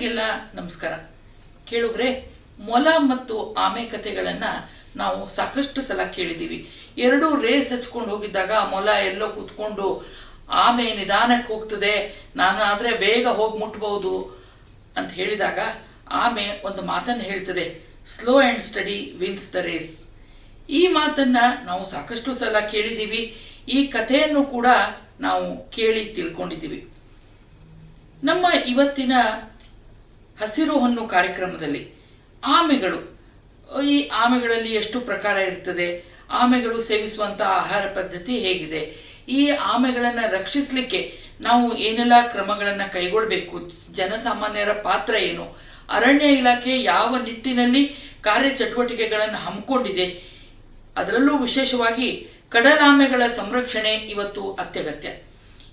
ಕೇಳುಗರಿಗೆಲ್ಲ ನಮಸ್ಕಾರ. ಕೇಳುಗ್ರೆ, ಮೊಲ ಮತ್ತು ಆಮೆ ಕಥೆಗಳನ್ನ ನಾವು ಸಾಕಷ್ಟು ಸಲ ಕೇಳಿದ್ದೀವಿ. ಎರಡೂ ರೇಸ್ ಹಚ್ಕೊಂಡು ಹೋಗಿದ್ದಾಗ ಮೊಲ ಎಲ್ಲೋ ಕೂತ್ಕೊಂಡು ಆಮೆ ನಿಧಾನಕ್ಕೆ ಹೋಗ್ತದೆ ಆದ್ರೆ ಬೇಗ ಹೋಗಿ ಮುಟ್ಬಹುದು ಅಂತ ಹೇಳಿದಾಗ ಆಮೆ ಒಂದು ಮಾತನ್ನು ಹೇಳ್ತದೆ slow and steady wins the race ಈ ಮಾತನ್ನ ನಾವು ಸಾಕಷ್ಟು ಸಲ ಕೇಳಿದ್ದೀವಿ. ಈ ಕಥೆಯನ್ನು ಕೂಡ ನಾವು ಕೇಳಿ ತಿಳ್ಕೊಂಡಿದ್ದೀವಿ. ನಮ್ಮ ಇವತ್ತಿನ ಹಸಿರು ಹಣ್ಣು ಕಾರ್ಯಕ್ರಮದಲ್ಲಿ ಆಮೆಗಳು. ಈ ಆಮೆಗಳಲ್ಲಿ ಎಷ್ಟು ಪ್ರಕಾರ ಇರ್ತದೆ? ಆಮೆಗಳು ಸೇವಿಸುವಂತಹ ಆಹಾರ ಪದ್ಧತಿ ಹೇಗಿದೆ? ಈ ಆಮೆಗಳನ್ನು ರಕ್ಷಿಸಲಿಕ್ಕೆ ನಾವು ಏನೆಲ್ಲ ಕ್ರಮಗಳನ್ನು ಕೈಗೊಳ್ಳಬೇಕು ಜನಸಾಮಾನ್ಯರ ಪಾತ್ರ ಏನು? ಅರಣ್ಯ ಇಲಾಖೆ ಯಾವ ನಿಟ್ಟಿನಲ್ಲಿ ಕಾರ್ಯಚಟುವಟಿಕೆಗಳನ್ನು ಹಮ್ಮಿಕೊಂಡಿದೆ? ಅದರಲ್ಲೂ ವಿಶೇಷವಾಗಿ ಕಡಲಾಮೆಗಳ ಸಂರಕ್ಷಣೆ ಇವತ್ತು ಅತ್ಯಗತ್ಯ.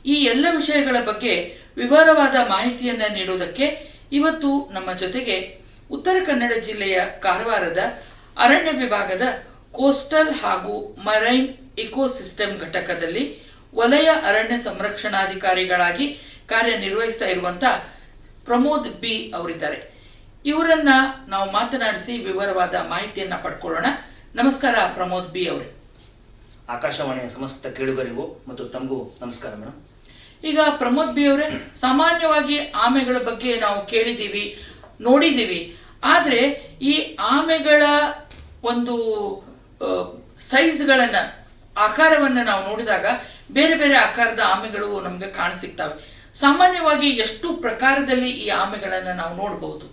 ಈ ಎಲ್ಲ ವಿಷಯಗಳ ಬಗ್ಗೆ ವಿವರವಾದ ಮಾಹಿತಿಯನ್ನು ನೀಡುವುದಕ್ಕೆ ಇವತ್ತು ನಮ್ಮ ಜೊತೆಗೆ ಉತ್ತರ ಕನ್ನಡ ಜಿಲ್ಲೆಯ ಕಾರವಾರದ ಅರಣ್ಯ ವಿಭಾಗದ ಕೋಸ್ಟಲ್ ಹಾಗೂ ಮರೈನ್ ಇಕೋಸಿಸ್ಟಮ್ ಘಟಕದಲ್ಲಿ ವಲಯ ಅರಣ್ಯ ಸಂರಕ್ಷಣಾಧಿಕಾರಿಗಳಾಗಿ ಕಾರ್ಯನಿರ್ವಹಿಸ್ತಾ ಇರುವಂತ ಪ್ರಮೋದ್ ಬಿ ಅವರಿದ್ದಾರೆ. ಇವರನ್ನ ನಾವು ಮಾತನಾಡಿಸಿ ವಿವರವಾದ ಮಾಹಿತಿಯನ್ನ ಪಡ್ಕೊಳ್ಳೋಣ. ನಮಸ್ಕಾರ ಪ್ರಮೋದ್ ಬಿ ಅವರೇ. ಆಕಾಶವಾಣಿಯ ಸಮಸ್ತ ಕೇಳುಗರಿಗೂ ಮತ್ತು ತಮಗೂ ನಮಸ್ಕಾರ ಮೇಡಮ್ ಈಗ ಪ್ರಮೋದ್ ಬಿ ಅವರೇ, ಸಾಮಾನ್ಯವಾಗಿ ಆಮೆಗಳ ಬಗ್ಗೆ ನಾವು ಕೇಳಿದ್ದೀವಿ, ನೋಡಿದ್ದೀವಿ. ಆದರೆ ಈ ಆಮೆಗಳ ಒಂದು ಸೈಜ್ಗಳನ್ನು, ಆಕಾರವನ್ನ ನಾವು ನೋಡಿದಾಗ ಬೇರೆ ಬೇರೆ ಆಕಾರದ ಆಮೆಗಳು ನಮ್ಗೆ ಕಾಣಸಿಗ್ತವೆ. ಸಾಮಾನ್ಯವಾಗಿ ಎಷ್ಟು ಪ್ರಕಾರದಲ್ಲಿ ಈ ಆಮೆಗಳನ್ನ ನಾವು ನೋಡಬಹುದು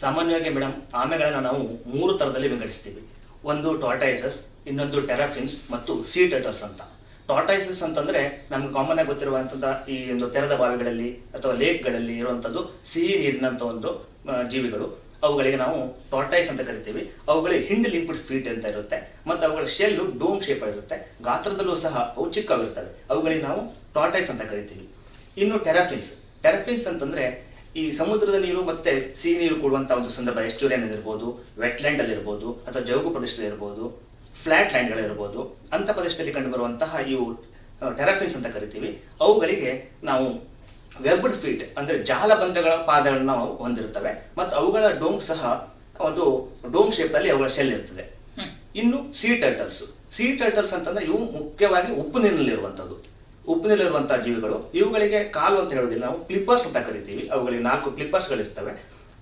ಸಾಮಾನ್ಯವಾಗಿ ಮೇಡಮ್, ಆಮೆಗಳನ್ನ ನಾವು ಮೂರು ತರದಲ್ಲಿ ವಿಂಗಡಿಸ್ತೀವಿ. ಒಂದು ಟೊಟೈಸಸ್ ಇನ್ನೊಂದು ಟೆರಾಫಿನ್ಸ್ ಮತ್ತು ಸೀ ಅಂತ. ಟಾಟೈಸಸ್ ಅಂತಂದ್ರೆ ನಮ್ಗೆ ಕಾಮನ್ ಆಗಿ ಗೊತ್ತಿರುವಂತಹ ಈ ಒಂದು ತೆರೆದ ಬಾವಿಗಳಲ್ಲಿ ಅಥವಾ ಲೇಕ್ಗಳಲ್ಲಿ ಇರುವಂತದ್ದು ಸಿಹಿ ನೀರಿನಂತ ಒಂದು ಜೀವಿಗಳು. ಅವುಗಳಿಗೆ ನಾವು ಟಾಟೈಸ್ ಅಂತ ಕರಿತೀವಿ. ಅವುಗಳಿಗೆ ಹಿಂಡ್ ಲಿಂಪಿಡ್ ಫೀಟ್ ಅಂತ ಇರುತ್ತೆ. ಮತ್ತು ಅವುಗಳ ಶೆಲ್ಲು ಡೋಮ್ ಶೇಪ್ ಇರುತ್ತೆ ಗಾತ್ರದಲ್ಲೂ ಸಹ ಅವು ಚಿಕ್ಕವಿರ್ತವೆ ಅವುಗಳಿಗೆ ನಾವು ಟಾಟೈಸ್ ಅಂತ ಕರಿತೀವಿ. ಇನ್ನು ಟೆರಾಫಿನ್ಸ್ ಟೆರಾಫಿನ್ಸ್ ಅಂತಂದ್ರೆ ಈ ಸಮುದ್ರದ ನೀರು ಮತ್ತೆ ಸಿಹಿ ನೀರು ಕೊಡುವಂತಹ ಒಂದು ಸಂದರ್ಭ ಎಸ್ಟೂರಿಯನ್ ಇರ್ಬೋದು ವೆಟ್ಲ್ಯಾಂಡ್ ಅಲ್ಲಿ ಇರ್ಬೋದು ಅಥವಾ ಜೌಗು ಪ್ರದೇಶದಲ್ಲಿ ಇರ್ಬೋದು ಫ್ಲಾಟ್ ಲ್ಯಾಂಡ್ಗಳಿರ್ಬೋದು ಅಂತ ಪ್ರದೇಶದಲ್ಲಿ ಕಂಡುಬರುವಂತಹ ಇವು ಟೆರಾಫಿನ್ಸ್ ಅಂತ ಕರಿತೀವಿ. ಅವುಗಳಿಗೆ ನಾವು ವೆಬ್ಡ್ ಫೀಟ್ ಅಂದ್ರೆ ಜಾಲಬಂಧಗಳ ಪಾದಗಳನ್ನ ನಾವು ಹೊಂದಿರುತ್ತವೆ. ಮತ್ತು ಅವುಗಳ ಡೋಮ್ ಸಹ ಒಂದು ಡೋಮ್ ಶೇಪ್ ಅಲ್ಲಿ ಅವುಗಳ ಶೆಲ್ ಇರ್ತದೆ. ಇನ್ನು ಸೀ ಟರ್ಟಲ್ಸ್. ಸೀ ಟರ್ಟಲ್ಸ್ ಅಂತಂದ್ರೆ ಇವು ಮುಖ್ಯವಾಗಿ ಉಪ್ಪು ನೀರಿನಲ್ಲಿರುವಂಥದ್ದು. ಉಪ್ಪು ನೀರಿರುವಂತಹ ಜೀವಿಗಳು. ಇವುಗಳಿಗೆ ಕಾಲು ಅಂತ ಹೇಳೋದಿಲ್ಲ ನಾವು ಕ್ಲಿಪ್ಪರ್ಸ್ ಅಂತ ಕರಿತೀವಿ. ಅವುಗಳಿಗೆ ನಾಲ್ಕು ಕ್ಲಿಪ್ಪರ್ಸ್ಗಳಿರ್ತವೆ.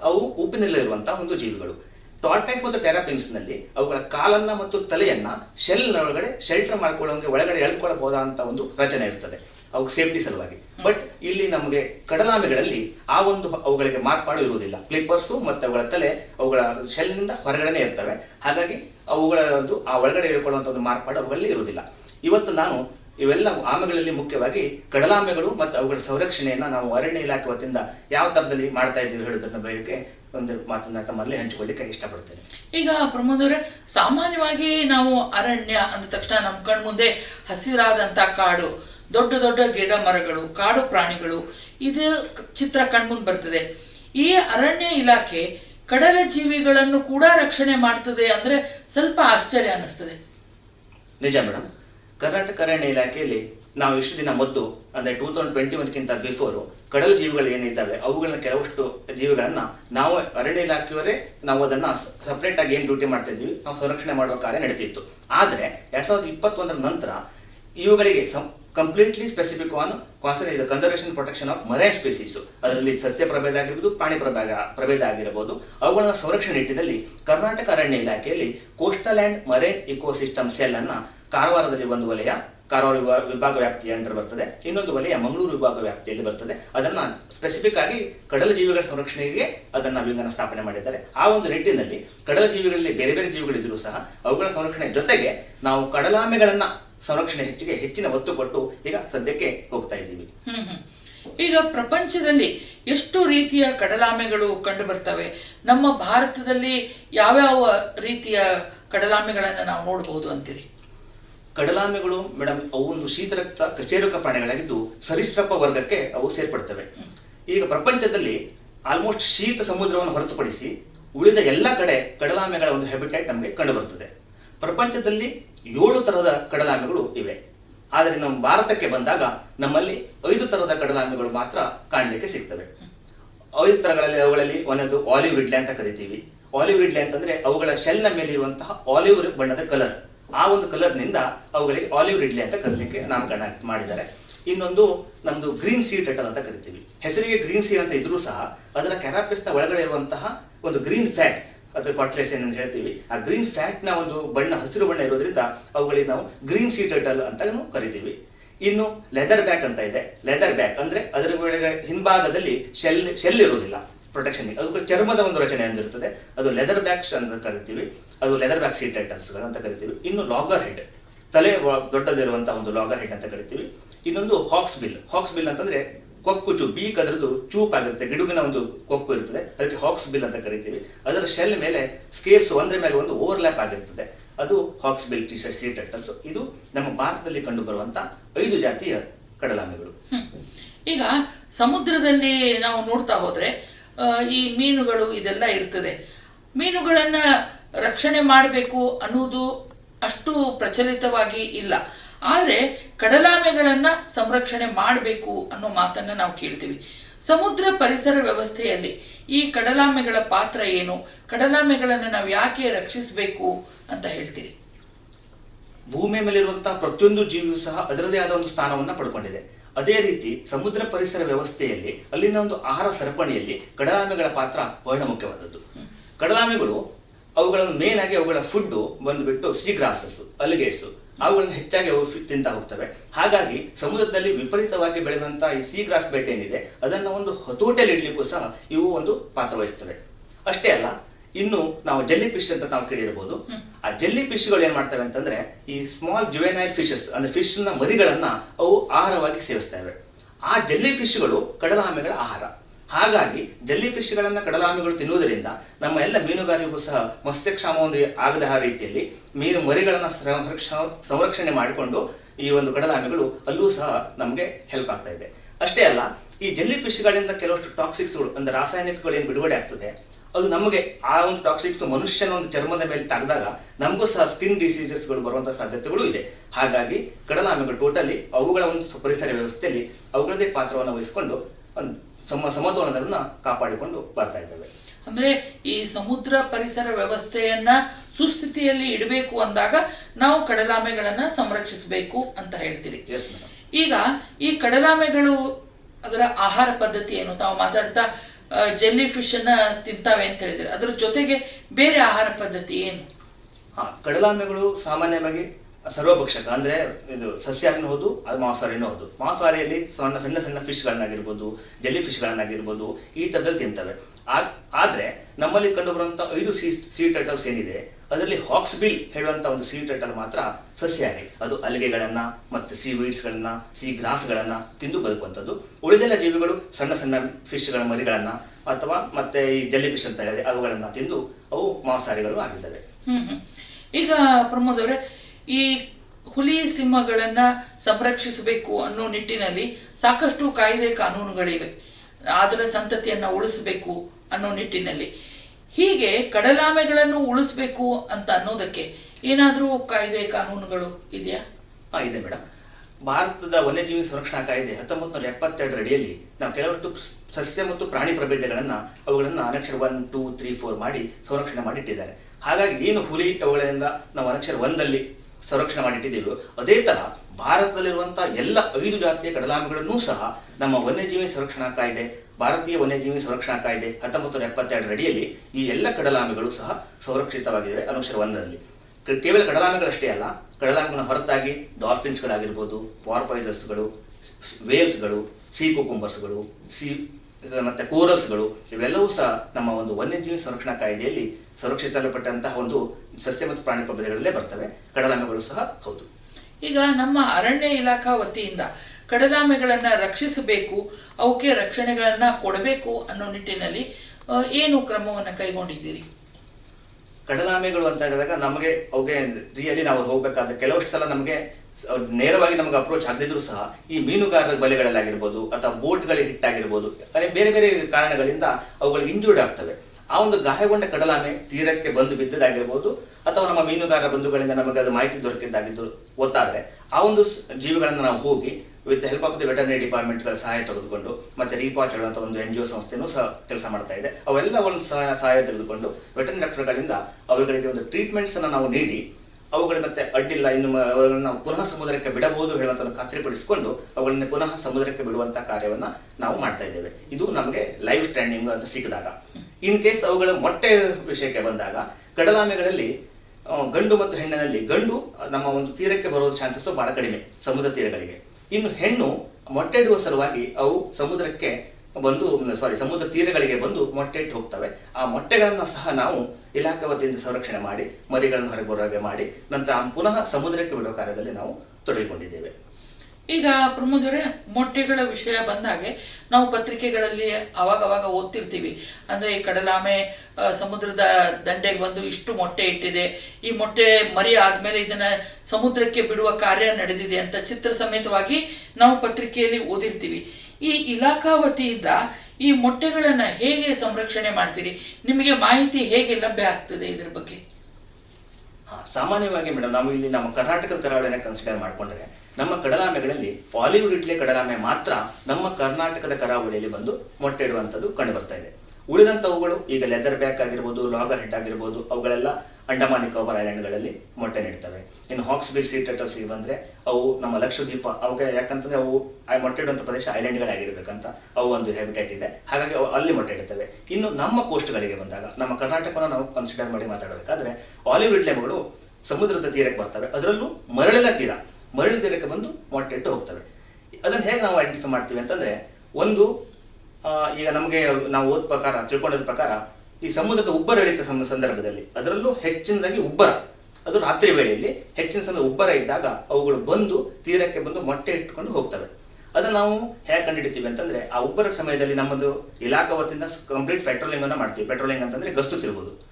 ಅವು ಉಪ್ಪಿನಲ್ಲಿರುವಂತಹ ಒಂದು ಜೀವಿಗಳು. ಟಾರ್ಟೈಸ್ ಮತ್ತು ಟೆರಾಪಿನ್ಸ್ನಲ್ಲಿ ಅವುಗಳ ಕಾಲನ್ನ ಮತ್ತು ತಲೆಯನ್ನ ಶೆಲ್ನ ಒಳಗಡೆ, ಶೆಲ್ಟರ್ ಮಾಡ್ಕೊಳ್ಳೋಂಗೆ ಒಳಗಡೆ ಎಳ್ಕೊಳ್ಳಬಹುದಾದಂತ ಒಂದು ರಚನೆ ಇರ್ತದೆ ಅವು ಸೇಫ್ಟಿ ಸಲುವಾಗಿ. ಬಟ್ ಇಲ್ಲಿ ನಮಗೆ ಕಡಲಾಮೆಗಳಲ್ಲಿ ಆ ಒಂದು ಅವುಗಳಿಗೆ ಮಾರ್ಪಾಡು ಇರುವುದಿಲ್ಲ. ಕ್ಲಿಪ್ಪರ್ಸು ಮತ್ತು ಅವುಗಳ ತಲೆ ಅವುಗಳ ಶೆಲ್ನಿಂದ ಹೊರಗಡೆನೆ ಇರ್ತವೆ. ಹಾಗಾಗಿ ಅವುಗಳ ಒಂದು, ಆ ಒಳಗಡೆ ಹೇಳ್ಕೊಳ್ಳುವಂಥ ಒಂದು ಮಾರ್ಪಾಡು ಅವುಗಳಲ್ಲಿ ಇರುವುದಿಲ್ಲ. ಇವತ್ತು ನಾನು ಇವೆಲ್ಲ ಆಮೆಗಳಲ್ಲಿ ಮುಖ್ಯವಾಗಿ ಕಡಲಾಮೆಗಳು ಮತ್ತು ಅವುಗಳ ಸಂರಕ್ಷಣೆಯನ್ನು ನಾವು ಅರಣ್ಯ ಇಲಾಖೆ ವತಿಯಿಂದ ಯಾವ ತರದಲ್ಲಿ ಮಾಡ್ತಾ ಇದ್ದೀವಿ ಹೇಳೋದನ್ನ ಬಯಕೆ ಒಂದು ಮಾತನ್ನ ತಮ್ಮಲ್ಲಿ ಹಂಚಿಕೊಳ್ಳಿಕ್ಕೆ ಇಷ್ಟಪಡ್ತೇನೆ. ಈಗ ಪ್ರಮೋದ್ ಅವರೇ ಸಾಮಾನ್ಯವಾಗಿ ನಾವು ಅರಣ್ಯ ಅಂದ ತಕ್ಷಣ ನಮ್ಮ ಕಣ್ಮುಂದೆ ಹಸಿರಾದಂತ ಕಾಡು ದೊಡ್ಡ ದೊಡ್ಡ ಗಿಡ ಮರಗಳು ಕಾಡು ಪ್ರಾಣಿಗಳು ಇದು ಚಿತ್ರ ಕಣ್ಮುಂದ್ ಬರ್ತದೆ. ಈ ಅರಣ್ಯ ಇಲಾಖೆ ಕಡಲ ಜೀವಿಗಳನ್ನು ಕೂಡ ರಕ್ಷಣೆ ಮಾಡ್ತದೆ ಅಂದ್ರೆ ಸ್ವಲ್ಪ ಆಶ್ಚರ್ಯ ಅನ್ನಿಸ್ತದೆ. ನಿಜ ಮೇಡಮ್ ಕರ್ನಾಟಕ ಅರಣ್ಯ ಇಲಾಖೆಯಲ್ಲಿ ನಾವು ಇಷ್ಟು ದಿನ ಮೊದಲು ಅಂದರೆ ಟೂ ತೌಸಂಡ್ ಟ್ವೆಂಟಿ ಒನ್ಗಿಂತ ಬಿಫೋರು ಕಡಲು ಜೀವಿಗಳು ಏನಿದ್ದಾವೆ, ಅವುಗಳನ್ನ ಕೆಲವಷ್ಟು ಜೀವಿಗಳನ್ನು ನಾವು ಅರಣ್ಯ ಇಲಾಖೆಯವರೇ ನಾವು ಅದನ್ನು ಸಪ್ರೇಟ್ ಆಗಿ ಏನು ಡ್ಯೂಟಿ ಮಾಡ್ತಾ ಇದ್ದೀವಿ, ನಾವು ಸಂರಕ್ಷಣೆ ಮಾಡುವ ಕಾರ್ಯ ನಡೀತಿತ್ತು. ಆದರೆ ಎರಡು ಸಾವಿರದ ಇಪ್ಪತ್ತೊಂದರ ನಂತರ ಇವುಗಳಿಗೆ ಕಂಪ್ಲೀಟ್ಲಿ ಸ್ಪೆಸಿಫಿಕ್ ಆನ್ ಕಾನ್ಸನ್ ಇದು conservation protection of marine species ಅದರಲ್ಲಿ ಸಸ್ಯ ಪ್ರಭೇದ ಆಗಿರ್ಬೋದು, ಪ್ರಾಣಿ ಪ್ರಭೇದ ಪ್ರಭೇದ ಆಗಿರಬಹುದು ಅವುಗಳ ಸಂರಕ್ಷಣೆ ನಿಟ್ಟಿನಲ್ಲಿ ಕರ್ನಾಟಕ ಅರಣ್ಯ ಇಲಾಖೆಯಲ್ಲಿ coastal and marine ecosystem cell ಅನ್ನ ಕಾರವಾರದಲ್ಲಿ ಒಂದು ವಲಯ, ಕಾರವಾರ ವಿಭಾ- ವಿಭಾಗ ವ್ಯಾಪ್ತಿಯ ಅಂಡರ್ ಬರ್ತದೆ. ಇನ್ನೊಂದು ವಲಯ ಮಂಗಳೂರು ವಿಭಾಗ ವ್ಯಾಪ್ತಿಯಲ್ಲಿ ಬರ್ತದೆ. ಅದನ್ನ ಸ್ಪೆಸಿಫಿಕ್ ಆಗಿ ಕಡಲ ಜೀವಿಗಳ ಸಂರಕ್ಷಣೆಗೆ ಅದನ್ನ ವಿಂಗನ ಸ್ಥಾಪನೆ ಮಾಡಿದ್ದಾರೆ. ಆ ಒಂದು ನಿಟ್ಟಿನಲ್ಲಿ ಕಡಲ ಜೀವಿಗಳಲ್ಲಿ ಬೇರೆ ಬೇರೆ ಜೀವಿಗಳಿದ್ರೂ ಸಹ ಅವುಗಳ ಸಂರಕ್ಷಣೆ ಜೊತೆಗೆ ನಾವು ಕಡಲಾಮೆಗಳನ್ನ ಸಂರಕ್ಷಣೆ ಹೆಚ್ಚಿಗೆ ಹೆಚ್ಚಿನ ಒತ್ತು ಕೊಟ್ಟು ಈಗ ಸದ್ಯಕ್ಕೆ ಹೋಗ್ತಾ ಇದ್ದೀವಿ. ಈಗ ಪ್ರಪಂಚದಲ್ಲಿ ಎಷ್ಟು ರೀತಿಯ ಕಡಲಾಮೆಗಳು ಕಂಡು ಬರ್ತವೆ? ನಮ್ಮ ಭಾರತದಲ್ಲಿ ಯಾವ್ಯಾವ ರೀತಿಯ ಕಡಲಾಮೆಗಳನ್ನ ನಾವು ನೋಡಬಹುದು ಅಂತೀರಿ? ಕಡಲಾಮೆಗಳು ಮೇಡಮ್ ಅವು ಒಂದು ಶೀತರಕ್ತ ಕಚೇರುಕ ಪ್ರಾಣಿಗಳಾಗಿದ್ದು ಸರಿಸೃಪ ವರ್ಗಕ್ಕೆ ಅವು ಸೇರ್ಪಡ್ತವೆ. ಈಗ ಪ್ರಪಂಚದಲ್ಲಿ ಆಲ್ಮೋಸ್ಟ್ ಶೀತ ಸಮುದ್ರವನ್ನು ಹೊರತುಪಡಿಸಿ ಉಳಿದ ಎಲ್ಲ ಕಡೆ ಕಡಲಾಮೆಗಳ ಒಂದು ಹ್ಯಾಬಿಟೇಟ್ ನಮಗೆ ಕಂಡುಬರುತ್ತದೆ ಪ್ರಪಂಚದಲ್ಲಿ ಏಳು ತರಹದ ಕಡಲಾಮೆಗಳು ಇವೆ. ಆದರೆ ನಮ್ಮ ಭಾರತಕ್ಕೆ ಬಂದಾಗ ನಮ್ಮಲ್ಲಿ ಐದು ತರಹದ ಕಡಲಾಮೆಗಳು ಮಾತ್ರ ಕಾಣಲಿಕ್ಕೆ ಸಿಗ್ತವೆ. ಐದು ತರಗಳಲ್ಲಿ ಅವುಗಳಲ್ಲಿ ಒಂದೊಂದು ಆಲಿವ್ ಇಡ್ಲೆ ಅಂತ ಕರಿತೀವಿ. ಆಲಿವ್ ಇಡ್ಲೆ ಅಂತಂದ್ರೆ ಅವುಗಳ ಶೆಲ್ನ ಮೇಲೆ ಇರುವಂತಹ ಆಲಿವ್ ಬಣ್ಣದ ಕಲರ್ ಆ ಒಂದು ಕಲರ್ನಿಂದ ಅವುಗಳಿಗೆ ಆಲಿವ್ ರಿಡ್ಲಿ ಅಂತ ಕರೀಲಿಕ್ಕೆ ನಾಮಕರಣ ಮಾಡಿದ್ದಾರೆ. ಇನ್ನೊಂದು ನಮ್ದು ಗ್ರೀನ್ ಸೀ ಟಟಲ್ ಅಂತ ಕರಿತೀವಿ. ಹೆಸರಿಗೆ ಗ್ರೀನ್ ಸೀ ಅಂತ ಇದ್ರೂ ಸಹ ಅದರ ಕ್ಯಾರಾಪಿಸ್ನ ಒಳಗಡೆ ಇರುವಂತಹ ಒಂದು ಗ್ರೀನ್ ಫ್ಯಾಟ್ ಅಥವಾ ಕಾಟ್ಲೆಸ್ ಏನಂತ ಹೇಳ್ತೀವಿ, ಆ ಗ್ರೀನ್ ಫ್ಯಾಟ್ನ ಒಂದು ಬಣ್ಣ, ಹಸಿರು ಬಣ್ಣ ಇರೋದ್ರಿಂದ ಅವುಗಳಿಗೆ ನಾವು ಗ್ರೀನ್ ಸೀ ಟಟಲ್ ಅಂತ ಕರಿತೀವಿ. ಇನ್ನು ಲೆದರ್ ಬ್ಯಾಕ್ ಅಂತ ಇದೆ. ಲೆದರ್ ಬ್ಯಾಕ್ ಅಂದ್ರೆ ಅದರ ಒಳಗೆ ಹಿಂಭಾಗದಲ್ಲಿ ಶೆಲ್ ಶೆಲ್ ಇರುವುದಿಲ್ಲ ಪ್ರೊಟೆಕ್ಷನ್ ಅದು ಚರ್ಮದ ಒಂದು ರಚನೆ ಅಂದಿರ್ತದೆ ಅದು ಲೆದರ್ ಬ್ಯಾಕ್ಸ್ ಅಂತ ಕರಿತೀವಿ. ಅದು ಲೆದರ್ ಬ್ಯಾಕ್ ಟೈಟಲ್ಸ್ಗಳು ಅಂತ ಕರಿತೀವಿ. ಇನ್ನು ಲಾಗರ್ ಹೆಡ್ ತಲೆ ದೊಡ್ಡದಿರುವಂತಹ ಒಂದು ಲಾಗರ್ ಹೆಡ್ ಅಂತ ಕರಿತೀವಿ. ಇನ್ನೊಂದು ಹಾಕ್ಸ್ ಬಿಲ್ ಹಾಕ್ಸ್ ಬಿಲ್ ಅಂತಂದ್ರೆ ಕೊಕ್ಕು ಚೂ ಬೀಕ್ ಅದರದ್ದು ಚೂಪ್ ಆಗಿರುತ್ತೆ. ಗಿಡುಗಿನ ಒಂದು ಕೊಕ್ಕು ಇರ್ತದೆ. ಅದಕ್ಕೆ ಹಾಕ್ಸ್ ಬಿಲ್ ಅಂತ ಕರಿತೀವಿ. ಅದರ ಶೆಲ್ ಮೇಲೆ ಸ್ಕೇರ್ಸ್ ಒಂದ್ರ ಮೇಲೆ ಒಂದು ಓವರ್ಲ್ಯಾಪ್ ಆಗಿರ್ತದೆ. ಅದು hawksbill T shirt titles ಇದು ನಮ್ಮ ಭಾರತದಲ್ಲಿ ಕಂಡು ಬರುವಂತ ಐದು ಜಾತಿಯ ಕಡಲಾಮೆಗಳು ಈಗ ಸಮುದ್ರದಲ್ಲಿ ನಾವು ನೋಡ್ತಾ ಹೋದ್ರೆ ಈ ಮೀನುಗಳು ಇದೆಲ್ಲ ಇರ್ತದೆ. ಮೀನುಗಳನ್ನ ರಕ್ಷಣೆ ಮಾಡಬೇಕು ಅನ್ನೋದು ಅಷ್ಟು ಪ್ರಚಲಿತವಾಗಿ ಇಲ್ಲ. ಆದರೆ ಕಡಲಾಮೆಗಳನ್ನು ಸಂರಕ್ಷಣೆ ಮಾಡಬೇಕು ಅನ್ನೋ ಮಾತನ್ನ ನಾವು ಕೇಳ್ತೀವಿ. ಸಮುದ್ರ ಪರಿಸರ ವ್ಯವಸ್ಥೆಯಲ್ಲಿ ಈ ಕಡಲಾಮೆಗಳ ಪಾತ್ರ ಏನು? ಕಡಲಾಮೆಗಳನ್ನು ನಾವು ಯಾಕೆ ರಕ್ಷಿಸಬೇಕು ಅಂತ ಹೇಳ್ತೀರಿ? ಭೂಮಿಯ ಮೇಲಿರುವಂತಹ ಪ್ರತಿಯೊಂದು ಜೀವಿಯೂ ಸಹ ಅದರದೇ ಆದ ಒಂದು ಸ್ಥಾನವನ್ನ ಪಡ್ಕೊಂಡಿದೆ. ಅದೇ ರೀತಿ ಸಮುದ್ರ ಪರಿಸರ ವ್ಯವಸ್ಥೆಯಲ್ಲಿ ಅಲ್ಲಿನ ಒಂದು ಆಹಾರ ಸರಪಣಿಯಲ್ಲಿ ಕಡಲಾಮೆಗಳ ಪಾತ್ರ ಬಹಳ ಮುಖ್ಯವಾದದ್ದು. ಕಡಲಾಮೆಗಳು ಅವುಗಳನ್ನು ಮೇನ್ ಆಗಿ ಅವುಗಳ ಫುಡ್ ಬಂದುಬಿಟ್ಟು ಸೀ ಗ್ರಾಸಸ್ ಅಲಿಗೇಸು ಅವುಗಳನ್ನು ಹೆಚ್ಚಾಗಿ ಅವು ತಿಂತ ಹೋಗ್ತವೆ. ಹಾಗಾಗಿ ಸಮುದ್ರದಲ್ಲಿ ವಿಪರೀತವಾಗಿ ಬೆಳೆದಂತಹ ಈ ಸೀ ಗ್ರಾಸ್ ಬೆಡ್ ಏನಿದೆ, ಅದನ್ನು ಒಂದು ಹತೋಟಿಯಲ್ಲಿ ಇಡ್ಲಿಕ್ಕೂ ಸಹ ಇವು ಒಂದು ಪಾತ್ರ ವಹಿಸ್ತವೆ. ಅಷ್ಟೇ ಅಲ್ಲ ಇನ್ನು ನಾವು ಜೆಲ್ಲಿ ಫಿಶ್ ಅಂತ ನಾವು ಕೇಳಿರ್ಬೋದು. ಆ ಜೆಲ್ಲಿ ಫಿಶ್ಗಳು ಏನ್ ಮಾಡ್ತವೆ ಅಂತಂದ್ರೆ ಈ ಸ್ಮಾಲ್ ಜುವೆನೈಲ್ ಫಿಶಸ್ ಅಂದ್ರೆ ಫಿಶ್ನ ಮರಿಗಳನ್ನ ಅವು ಆಹಾರವಾಗಿ ಸೇವಿಸ್ತವೆ ಆ ಜೆಲ್ಲಿ ಫಿಶ್ಗಳು ಕಡಲಾಮೆಗಳ ಆಹಾರ. ಹಾಗಾಗಿ ಜೆಲ್ಲಿ ಫಿಶ್ಗಳನ್ನ ಕಡಲಾಮೆಗಳು ತಿನ್ನುವುದರಿಂದ ನಮ್ಮ ಎಲ್ಲ ಮೀನುಗಾರಿಗೂ ಸಹ ಮತ್ಸ್ಯಕ್ಷಾಮ ಒಂದು ಆಗದ ರೀತಿಯಲ್ಲಿ ಮೀನು ಮರಿಗಳನ್ನ ಸಂರಕ್ಷಣೆ ಮಾಡಿಕೊಂಡು ಈ ಒಂದು ಕಡಲಾಮೆಗಳು ಅಲ್ಲೂ ಸಹ ನಮಗೆ ಹೆಲ್ಪ್ ಆಗ್ತಾ ಇದೆ. ಅಷ್ಟೇ ಅಲ್ಲ ಈ ಜಲ್ಲಿ ಫಿಶ್ಗಳಿಂದ ಕೆಲವಷ್ಟು ಟಾಕ್ಸಿಕ್ಸ್ಗಳು ಅಂದ್ರೆ ರಾಸಾಯನಿಕಗಳು ಏನು ಬಿಡುಗಡೆ ಆಗ್ತದೆ ಅದು ನಮಗೆ ಆ ಒಂದು ಟಾಕ್ಸಿಕ್ಸ್ ಮನುಷ್ಯನ ಒಂದು ಚರ್ಮದ ಮೇಲೆ ತೆಗೆದಾಗ ನಮಗೂ ಸಹ ಸ್ಕಿನ್ ಡಿಸೀಸಸ್ಗಳು ಬರುವಂತಹ ಸಾಧ್ಯತೆಗಳು ಇದೆ. ಹಾಗಾಗಿ ಕಡಲಾಮೆಗಳು ಟೋಟಲಿ ಅವುಗಳ ಒಂದು ಪರಿಸರ ವ್ಯವಸ್ಥೆಯಲ್ಲಿ ಅವುಗಳದೇ ಪಾತ್ರವನ್ನು ವಹಿಸಿಕೊಂಡು ಒಂದು ಸಮ ಸಮತೋಲನವನ್ನು ಕಾಪಾಡಿಕೊಂಡು ಬರ್ತಾ ಇದ್ದಾವೆ. ಅಂದ್ರೆ ಈ ಸಮುದ್ರ ಪರಿಸರ ವ್ಯವಸ್ಥೆಯನ್ನ ಸುಸ್ಥಿತಿಯಲ್ಲಿ ಇಡಬೇಕು ಅಂದಾಗ ನಾವು ಕಡಲಾಮೆಗಳನ್ನ ಸಂರಕ್ಷಿಸಬೇಕು ಅಂತ ಹೇಳ್ತೀರಿ. ಈಗ ಈ ಕಡಲಾಮೆಗಳು ಅದರ ಆಹಾರ ಪದ್ಧತಿ ಏನು ತಾವು ಮಾತಾಡ್ತಾ ಜೆಲ್ಲಿ ಫಿಶ್ ಅನ್ನ ತಿಂತಾವೆ ಅಂತ ಹೇಳಿದ್ರೆ. ಅದ್ರ ಜೊತೆಗೆ ಬೇರೆ ಆಹಾರ ಪದ್ಧತಿ ಏನು? ಹಾ ಕಡಲಾಮೆಗಳು ಸಾಮಾನ್ಯವಾಗಿ ಸರ್ವಭಕ್ಷಕ, ಅಂದ್ರೆ ಇದು ಸಸ್ಯಾಹಾರಿನೂ ಹೌದು, ಅದು ಮಾಂಸಾಹಾರಿನೂ ಹೌದು. ಮಾಂಸಾಹಾರಿಯಲ್ಲಿ ಸಣ್ಣ ಸಣ್ಣ ಸಣ್ಣ ಫಿಶ್ಗಳನ್ನಾಗಿರ್ಬೋದು ಜೆಲ್ಲಿ ಫಿಶ್ಗಳನ್ನಾಗಿರ್ಬೋದು ಈ ಥರದಲ್ಲಿ ತಿಂತವೆ. ಆದ್ರೆ ನಮ್ಮಲ್ಲಿ ಕಂಡುಬರುವಂತ ಐದು ಸೀ ಸೀ ಟರ್ಟಲ್ಸ್ ಏನಿದೆ? ಅದರಲ್ಲಿ ಹಾಕ್ಸ್ ಬಿಲ್ ಹೇಳುವಂಥ ಒಂದು ಸೀ ಟರ್ಟಲ್ ಮಾತ್ರ ಸಸ್ಯಾಹಾರಿ. ಅದು ಅಲಿಗೆಗಳನ್ನ ಮತ್ತು ಸೀ ವೀಡ್ಸ್ಗಳನ್ನ ಸೀ ಗ್ರಾಸ್ಗಳನ್ನ ತಿಂದು ಬದುಕುವಂಥದ್ದು. ಉಳಿದೆಲ್ಲ ಜೀವಿಗಳು ಸಣ್ಣ ಸಣ್ಣ ಫಿಶ್ಗಳ ಮರಿಗಳನ್ನ ಅಥವಾ ಮತ್ತೆ ಈ ಜಲ್ಲಿ ಫಿಶ್ ಅಂತ ಹೇಳಿದೆ ಅವುಗಳನ್ನ ತಿಂದು ಅವು ಮಾಂಸಾಹಾರಿಗಳು ಆಗಿದ್ದಾವೆ. ಈಗ ಪ್ರಮೋದ್ ಅವರೇ ಈ ಹುಲಿ ಸಿಂಹಗಳನ್ನ ಸಂರಕ್ಷಿಸಬೇಕು ಅನ್ನೋ ನಿಟ್ಟಿನಲ್ಲಿ ಸಾಕಷ್ಟು ಕಾಯ್ದೆ ಕಾನೂನುಗಳಿವೆ. ಅದರ ಸಂತತಿಯನ್ನ ಉಳಿಸಬೇಕು ಅನ್ನೋ ನಿಟ್ಟಿನಲ್ಲಿ. ಹೀಗೆ ಕಡಲಾಮೆಗಳನ್ನು ಉಳಿಸ್ಬೇಕು ಅಂತ ಅನ್ನೋದಕ್ಕೆ ಏನಾದರೂ ಕಾಯ್ದೆ ಕಾನೂನುಗಳು ಇದೆಯಾ? ಇದೆ ಮೇಡಮ್ ಭಾರತದ ವನ್ಯಜೀವಿ ಸಂರಕ್ಷಣಾ ಕಾಯ್ದೆ ಹತ್ತೊಂಬತ್ತು ನೂರ ಎಪ್ಪತ್ತೆರಡರ ಅಡಿಯಲ್ಲಿ ನಾವು ಕೆಲವಷ್ಟು ಸಸ್ಯ ಮತ್ತು ಪ್ರಾಣಿ ಪ್ರಭೇದಗಳನ್ನು ಅವುಗಳನ್ನು ಅನಕ್ಷರ ಒನ್ ಟೂ, ತ್ರೀ, ಫೋರ್ ಮಾಡಿ ಸಂರಕ್ಷಣೆ ಮಾಡಿಟ್ಟಿದ್ದಾರೆ. ಹಾಗಾಗಿ ಏನು ಹುಲಿ ಅವುಗಳಿಂದ ನಾವು ಅನಕ್ಷರ ಒಂದಲ್ಲಿ ಸಂರಕ್ಷಣೆ ಮಾಡಿಟ್ಟಿದ್ದೀವೋ, ಅದೇ ತರ ಭಾರತದಲ್ಲಿರುವಂಥ ಎಲ್ಲ ಐದು ಜಾತಿಯ ಕಡಲಾಮೆಗಳನ್ನೂ ಸಹ ನಮ್ಮ ವನ್ಯಜೀವಿ ಸಂರಕ್ಷಣಾ ಕಾಯ್ದೆ ಭಾರತೀಯ ವನ್ಯಜೀವಿ ಸಂರಕ್ಷಣಾ ಕಾಯ್ದೆ ಹತ್ತೊಂಬತ್ತು ನೂರ ಎಪ್ಪತ್ತೆರಡರಡಿಯಲ್ಲಿ ಈ ಎಲ್ಲ ಕಡಲಾಮೆಗಳು ಸಹ ಸಂರಕ್ಷಿತವಾಗಿವೆ ಅನುಕ್ಷರ ಒಂದರಲ್ಲಿ. ಕೇವಲ ಕಡಲಾಮೆಗಳಷ್ಟೇ ಅಲ್ಲ ಕಡಲಾಮೆಗಳ ಹೊರತಾಗಿ ಡಾಲ್ಫಿನ್ಸ್ಗಳಾಗಿರ್ಬೋದು, ಪಾರ್ಪೈಸಸ್ಗಳು, ವೇಲ್ಸ್ಗಳು, ಸೀ ಕುಕುಂಬರ್ಸ್ಗಳು, ಸಿ ಮತ್ತು ಕೋರಲ್ಸ್ಗಳು, ಇವೆಲ್ಲವೂ ಸಹ ನಮ್ಮ ಒಂದು ವನ್ಯಜೀವಿ ಸಂರಕ್ಷಣಾ ಕಾಯ್ದೆಯಲ್ಲಿ ಸಂರಕ್ಷಿಸಲ್ಪಟ್ಟಂತಹ ಒಂದು ಸಸ್ಯ ಮತ್ತು ಪ್ರಾಣಿ ಪ್ರಭೇದಗಳಲ್ಲೇ ಬರ್ತವೆ. ಕಡಲಾಮೆಗಳು ಸಹ ಹೌದು. ಈಗ ನಮ್ಮ ಅರಣ್ಯ ಇಲಾಖಾ ವತಿಯಿಂದ ಕಡಲಾಮೆಗಳನ್ನ ರಕ್ಷಿಸಬೇಕು, ಅವಕ್ಕೆ ರಕ್ಷಣೆಗಳನ್ನ ಕೊಡಬೇಕು ಅನ್ನೋ ನಿಟ್ಟಿನಲ್ಲಿ ಏನು ಕ್ರಮವನ್ನು ಕೈಗೊಂಡಿದ್ದೀರಿ? ಕಡಲಾಮೆಗಳು ಅಂತ ಹೇಳಿದಾಗ ನಮಗೆ ಅವಕ್ಕೆ ರಿಯಲಿ ನಾವು ಹೋಗಬೇಕಾದ ಕೆಲವಷ್ಟು ಸಲ ನಮಗೆ ನೇರವಾಗಿ ನಮಗೆ ಅಪ್ರೋಚ್ ಆಗದಿದ್ರು ಸಹ ಈ ಮೀನುಗಾರರ ಬಲೆಗಳಲ್ಲಾಗಿರ್ಬೋದು ಅಥವಾ ಬೋಟ್ಗಳಿಗೆ ಹಿಟ್ಟಾಗಿರ್ಬೋದು ಅದೇ ಬೇರೆ ಬೇರೆ ಕಾರಣಗಳಿಂದ ಅವುಗಳಿಗೆ ಇಂಜೂರ್ಡ್ ಆಗ್ತವೆ. ಆ ಒಂದು ಗಾಯಗೊಂಡ ಕಡಲಾಮೆ ತೀರಕ್ಕೆ ಬಂದು ಬಿದ್ದದಾಗಿರ್ಬೋದು ಅಥವಾ ನಮ್ಮ ಮೀನುಗಾರರ ಬಂಧುಗಳಿಂದ ನಮಗೆ ಅದು ಮಾಹಿತಿ ದೊರಕಿದ್ದಾಗಿದ್ದು ಗೊತ್ತಾದ್ರೆ ಆ ಒಂದು ಜೀವಿಗಳನ್ನು ನಾವು ಹೋಗಿ with help of the veterinary ಡಿಪಾರ್ಟ್ಮೆಂಟ್ಗಳ ಸಹಾಯ ತೆಗೆದುಕೊಂಡು, ಮತ್ತೆ ರೀಪಾಚ್ ಅಂತ ಒಂದು ಎನ್ ಜಿ ಒ ಸಂಸ್ಥೆನೂ ಸಹ ಕೆಲಸ ಮಾಡ್ತಾ ಇದೆ. ಅವೆಲ್ಲ ಒಂದು ಸಹಾಯ ಸಹಾಯ ತೆಗೆದುಕೊಂಡು ವೆಟರ್ನರಿ ಡಾಕ್ಟರ್ಗಳಿಂದ ಅವುಗಳಿಗೆ ಒಂದು ಟ್ರೀಟ್ಮೆಂಟ್ಸನ್ನು ನಾವು ನೀಡಿ, ಅವುಗಳು ಮತ್ತೆ ಅಡ್ಡಿಲ್ಲ, ಇನ್ನು ಅವುಗಳನ್ನು ನಾವು ಪುನಃ ಸಮುದ್ರಕ್ಕೆ ಬಿಡಬಹುದು ಹೇಳುವಂತ ಖಾತ್ರಿಪಡಿಸಿಕೊಂಡು ಅವುಗಳನ್ನ ಪುನಃ ಸಮುದ್ರಕ್ಕೆ ಬಿಡುವಂತ ಕಾರ್ಯವನ್ನ ನಾವು ಮಾಡ್ತಾ ಇದ್ದೇವೆ. ಇದು ನಮಗೆ ಲೈವ್ ಸ್ಟ್ಯಾಂಡಿಂಗ್ ಅಂತ ಸಿಕ್ಕಿದಾಗ. ಇನ್ ಕೇಸ್ ಅವುಗಳ ಮೊಟ್ಟೆ ವಿಷಯಕ್ಕೆ ಬಂದಾಗ, ಕಡಲಾಮೆಗಳಲ್ಲಿ ಗಂಡು ಮತ್ತು ಹೆಣ್ಣಿನಲ್ಲಿ ಗಂಡು ನಮ್ಮ ಒಂದು ತೀರಕ್ಕೆ ಬರುವ ಚಾನ್ಸಸ್ ಬಹಳ ಕಡಿಮೆ ಸಮುದ್ರ ತೀರಗಳಿಗೆ. ಇನ್ನು ಹೆಣ್ಣು ಮೊಟ್ಟೆ ಇಡುವ ಸಲುವಾಗಿ ಅವು ಸಮುದ್ರಕ್ಕೆ ಬಂದು ಸಾರಿ ಸಮುದ್ರ ತೀರಗಳಿಗೆ ಬಂದು ಮೊಟ್ಟೆ ಇಟ್ಟು ಹೋಗ್ತವೆ. ಆ ಮೊಟ್ಟೆಗಳನ್ನು ಸಹ ನಾವು ಇಲಾಖೆ ವತಿಯಿಂದ ಸಂರಕ್ಷಣೆ ಮಾಡಿ, ಮರಿಗಳನ್ನು ಹೊರಗೆ ಬರುವ ಹಾಗೆ ಮಾಡಿ, ನಂತರ ಪುನಃ ಸಮುದ್ರಕ್ಕೆ ಬಿಡುವ ಕಾರ್ಯದಲ್ಲಿ ನಾವು ತೊಡಗಿಕೊಂಡಿದ್ದೇವೆ. ಈಗ ಪ್ರಮೋದ್ ಮೊಟ್ಟೆಗಳ ವಿಷಯ ಬಂದಾಗೆ ನಾವು ಪತ್ರಿಕೆಗಳಲ್ಲಿ ಅವಾಗ ಅವಾಗ ಓದ್ತಿರ್ತೀವಿ. ಅಂದ್ರೆ ಈ ಕಡಲಾಮೆ ಸಮುದ್ರದ ದಂಡೆಗೆ ಬಂದು ಇಷ್ಟು ಮೊಟ್ಟೆ ಇಟ್ಟಿದೆ. ಈ ಮೊಟ್ಟೆ ಮರಿ ಆದ್ಮೇಲೆ ಇದನ್ನ ಸಮುದ್ರಕ್ಕೆ ಬಿಡುವ ಕಾರ್ಯ ನಡೆದಿದೆ ಅಂತ ಚಿತ್ರ ಸಮೇತವಾಗಿ ನಾವು ಪತ್ರಿಕೆಯಲ್ಲಿ ಓದಿರ್ತೀವಿ. ಈ ಇಲಾಖಾ ವತಿಯಿಂದ ಈ ಮೊಟ್ಟೆಗಳನ್ನ ಹೇಗೆ ಸಂರಕ್ಷಣೆ ಮಾಡ್ತೀರಿ? ನಿಮಗೆ ಮಾಹಿತಿ ಹೇಗೆ ಲಭ್ಯ ಆಗ್ತದೆ ಇದ್ರ ಬಗ್ಗೆ? ಸಾಮಾನ್ಯವಾಗಿ ಮೇಡಮ್ ನಾವು ಇಲ್ಲಿ ನಮ್ಮ ಕರ್ನಾಟಕದ ಕರಾವಳಿನ ಕನ್ಸಿಡರ್ ಮಾಡಿಕೊಂಡ್ರೆ ನಮ್ಮ ಕಡಲಾಮೆಗಳಲ್ಲಿ ಆಲಿವ್ ಇಡ್ಲಿ ಕಡಲಾಮೆ ಮಾತ್ರ ನಮ್ಮ ಕರ್ನಾಟಕದ ಕರಾವಳಿಯಲ್ಲಿ ಬಂದು ಮೊಟ್ಟೆ ಇಡುವಂಥದ್ದು ಕಂಡುಬರ್ತಾ ಇದೆ ಉಳಿದಂಥವುಗಳು ಈಗ ಲೆದರ್ ಬ್ಯಾಕ್ ಆಗಿರ್ಬೋದು ಲಾಗರ್ ಹೆಡ್ ಆಗಿರ್ಬೋದು, ಅವುಗಳೆಲ್ಲ ಅಂಡಮಾನ್ ನಿಕೋಬಾರ್ ಐಲ್ಯಾಂಡ್ಗಳಲ್ಲಿ ಮೊಟ್ಟೆ ನೀಡ್ತವೆ. ಇನ್ನು ಹಾಕ್ಸ್ ಬೀಚ್ ಸೀ ಟರ್ಟಲ್ಸ್ಗೆ ಬಂದ್ರೆ ಅವು ನಮ್ಮ ಲಕ್ಷದ್ವೀಪ, ಅವಾಗ ಯಾಕಂತಂದ್ರೆ ಅವು ಮೊಟ್ಟೆ ಇಡುವಂಥ ಪ್ರದೇಶ ಐಲ್ಯಾಂಡ್ಗಳಾಗಿರ್ಬೇಕಂತ ಅವು ಒಂದು ಹ್ಯಾಬಿಟೇಟ್ ಇದೆ. ಹಾಗಾಗಿ ಅವು ಅಲ್ಲಿ ಮೊಟ್ಟೆ ಇಡ್ತವೆ. ಇನ್ನು ನಮ್ಮ ಕೋಸ್ಟ್ಗಳಿಗೆ ಬಂದಾಗ, ನಮ್ಮ ಕರ್ನಾಟಕವನ್ನು ನಾವು ಕನ್ಸಿಡರ್ ಮಾಡಿ ಮಾತಾಡಬೇಕಾದ್ರೆ, ಆಲಿವ್ ಇಡ್ಲೆಮಗಳು ಸಮುದ್ರದ ತೀರಕ್ಕೆ ಬರ್ತವೆ. ಅದರಲ್ಲೂ ಮರಳಿನ ತೀರ. ಮರಳಿನ ತೀರಕ್ಕೆ ಬಂದು ಮೊಟ್ಟೆ ಇಟ್ಟು ಹೋಗ್ತವೆ. ಅದನ್ನು ಹೇಗೆ ನಾವು ಐಡೆಂಟಿಫೈ ಮಾಡ್ತೀವಿ ಅಂತಂದ್ರೆ, ಒಂದು ಈಗ ನಮಗೆ ನಾವು ಓದ್ ಪ್ರಕಾರ, ತಿಳ್ಕೊಂಡಿದ್ದ ಪ್ರಕಾರ, ಈ ಸಮುದ್ರದ ಉಬ್ಬರ ಇಳಿತ ಸಂದರ್ಭದಲ್ಲಿ. ಅದರಲ್ಲೂ ಹೆಚ್ಚಿನದಾಗಿ ಉಬ್ಬರ. ಅದು ರಾತ್ರಿ ವೇಳೆಯಲ್ಲಿ ಹೆಚ್ಚಿನ ಸಮಯ ಉಬ್ಬರ ಇದ್ದಾಗ ಅವುಗಳು ಬಂದು ತೀರಕ್ಕೆ ಬಂದು ಮೊಟ್ಟೆ ಇಟ್ಕೊಂಡು ಹೋಗ್ತವೆ. ಅದನ್ನು ನಾವು ಹೇಗೆ ಕಂಡುಹಿಡಿತೀವಿ ಅಂತಂದ್ರೆ, ಆ ಉಬ್ಬರ ಸಮಯದಲ್ಲಿ ನಮ್ಮದು ಇಲಾಖಾ ವತಿಯಿಂದ ಕಂಪ್ಲೀಟ್ ಪೆಟ್ರೋಲಿಂಗನ್ನು ಮಾಡ್ತೀವಿ. ಪೆಟ್ರೋಲಿಂಗ್ ಅಂತಂದ್ರೆ ಗಸ್ತು ತಿರುಗುವುದು.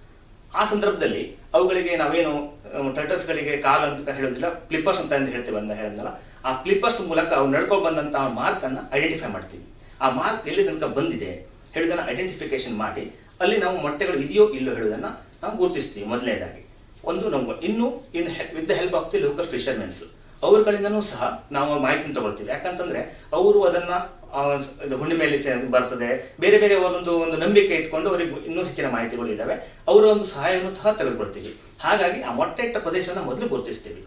ಆ ಸಂದರ್ಭದಲ್ಲಿ ಅವುಗಳಿಗೆ ನಾವೇನು ಟರ್ಟಲ್ಸ್ ಗಳಿಗೆ ಕಾಲ್ ಅಂತ ಹೇಳೋದಿಲ್ಲ ಕ್ಲಿಪ್ಪರ್ಸ್ ಅಂತ ಹೇಳ್ತೀವಿ ಅಂತ ಹೇಳಿದ್ನಲ್ಲ, ಆ ಕ್ಲಿಪ್ಪರ್ಸ್ ಮೂಲಕ ಅವು ನಡ್ಕೊಂಡು ಬಂದಂತಹ ಮಾರ್ಕನ್ನು ಐಡೆಂಟಿಫೈ ಮಾಡ್ತೀವಿ. ಆ ಮಾರ್ಕ್ ಎಲ್ಲಿ ತನಕ ಬಂದಿದೆ ಹೇಳಿದನ್ನ ಐಡೆಂಟಿಫಿಕೇಶನ್ ಮಾಡಿ, ಅಲ್ಲಿ ನಾವು ಮೊಟ್ಟೆಗಳು ಇದೆಯೋ ಇಲ್ಲೋ ಹೇಳೋದನ್ನ ನಾವು ಗುರುತಿಸ್ತೀವಿ ಮೊದಲನೇದಾಗಿ. ಒಂದು ನಮ್ಗೆ ಇನ್ನು in with the help of the local fishermens ಅವರುಗಳಿಂದನೂ ಸಹ ನಾವು ಮಾಹಿತಿನ ತಗೊಳ್ತೀವಿ. ಯಾಕಂತಂದ್ರೆ ಅವರು ಅದನ್ನ ಇದು ಹುಣ್ಣಿಮೆಯಲ್ಲಿ ಬರ್ತದೆ. ಬೇರೆ ಬೇರೆ ಒಂದೊಂದು ಒಂದು ನಂಬಿಕೆ ಇಟ್ಕೊಂಡು ಅವರಿಗೆ ಇನ್ನೂ ಹೆಚ್ಚಿನ ಮಾಹಿತಿಗಳು ಇದ್ದಾವೆ ಅವರ ಒಂದು ಸಹಾಯವನ್ನು ಸಹ ತೆಗೆದುಕೊಳ್ತೀವಿ. ಹಾಗಾಗಿ ಆ ಮೊಟ್ಟೆ ಇಟ್ಟ ಪ್ರದೇಶವನ್ನು ಮೊದಲು ಗುರುತಿಸ್ತೀವಿ.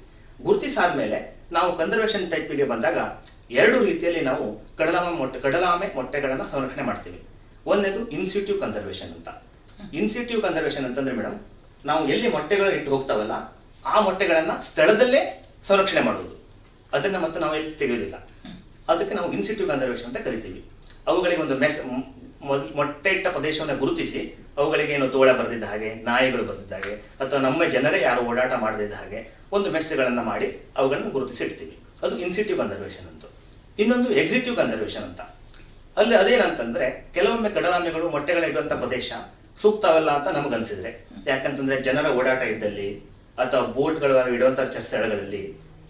ಗುರುತಿಸಾದ್ಮೇಲೆ ನಾವು ಕನ್ಸರ್ವೇಷನ್ ಟೈಪಿಗೆ ಬಂದಾಗ ಎರಡು ರೀತಿಯಲ್ಲಿ ನಾವು ಕಡಲಾಮೆ ಮೊಟ್ಟೆ, ಕಡಲಾಮೆ ಮೊಟ್ಟೆಗಳನ್ನು ಸಂರಕ್ಷಣೆ ಮಾಡ್ತೀವಿ. ಒಂದನೇದು ಇನ್ಸಿಟ್ಯೂವ್ ಕನ್ಸರ್ವೇಷನ್ ಅಂತ. ಇನ್ಸಿಟ್ಯೂ ಕನ್ಸರ್ವೇಷನ್ ಅಂತಂದ್ರೆ ಮೇಡಮ್ ನಾವು ಎಲ್ಲಿ ಮೊಟ್ಟೆಗಳು ಇಟ್ಟು ಹೋಗ್ತಾವಲ್ಲ, ಆ ಮೊಟ್ಟೆಗಳನ್ನ ಸ್ಥಳದಲ್ಲೇ ಸಂರಕ್ಷಣೆ ಮಾಡುವುದು. ಅದನ್ನು ಮತ್ತೆ ನಾವು ತೆಗೆಯೋದಿಲ್ಲ ಅದಕ್ಕೆ ನಾವು ಇನ್ಸಿಟಿವ್ ಕನ್ಸರ್ವೇಷನ್ ಅಂತ ಕರಿತೀವಿ. ಅವುಗಳಿಗೆ ಒಂದು ಮೆಸ್ ಮೊದ್- ಮೊಟ್ಟೆ ಇಟ್ಟ ಪ್ರದೇಶವನ್ನು ಗುರುತಿಸಿ ಅವುಗಳಿಗೆ ಏನು ತೋಳ ಬರೆದಿದ್ದ ಹಾಗೆ, ನಾಯಿಗಳು ಬರೆದಿದ್ದ ಹಾಗೆ, ಅಥವಾ ನಮ್ಮ ಜನರೇ ಯಾರು ಓಡಾಟ ಮಾಡದಿದ್ದ ಹಾಗೆ ಒಂದು ಮೆಸ್ಗಳನ್ನು ಮಾಡಿ ಅವುಗಳನ್ನು ಗುರುತಿಸಿ ಇಡ್ತೀವಿ. ಅದು ಇನ್ಸಿಟ್ಯೂ ಕನ್ಸರ್ವೇಷನ್ ಅಂತ. ಇನ್ನೊಂದು ಎಕ್ಸಿಟ್ಯೂ ಕನ್ಸರ್ವೇಷನ್ ಅಂತ. ಅಲ್ಲಿ ಅದೇನಂತಂದ್ರೆ ಕೆಲವೊಮ್ಮೆ ಕಡಲಾಮೆಗಳು ಮೊಟ್ಟೆಗಳ ಇಡುವಂತ ಪ್ರದೇಶ ಸೂಕ್ತವಲ್ಲ ಅಂತ ನಮಗನ್ಸಿದ್ರೆ. ಯಾಕಂತಂದ್ರೆ ಜನರ ಓಡಾಟ ಇದ್ದಲ್ಲಿ ಅಥವಾ ಬೋಟ್ಗಳನ್ನು ಇಡುವಂತಹ ಸ್ಥಳಗಳಲ್ಲಿ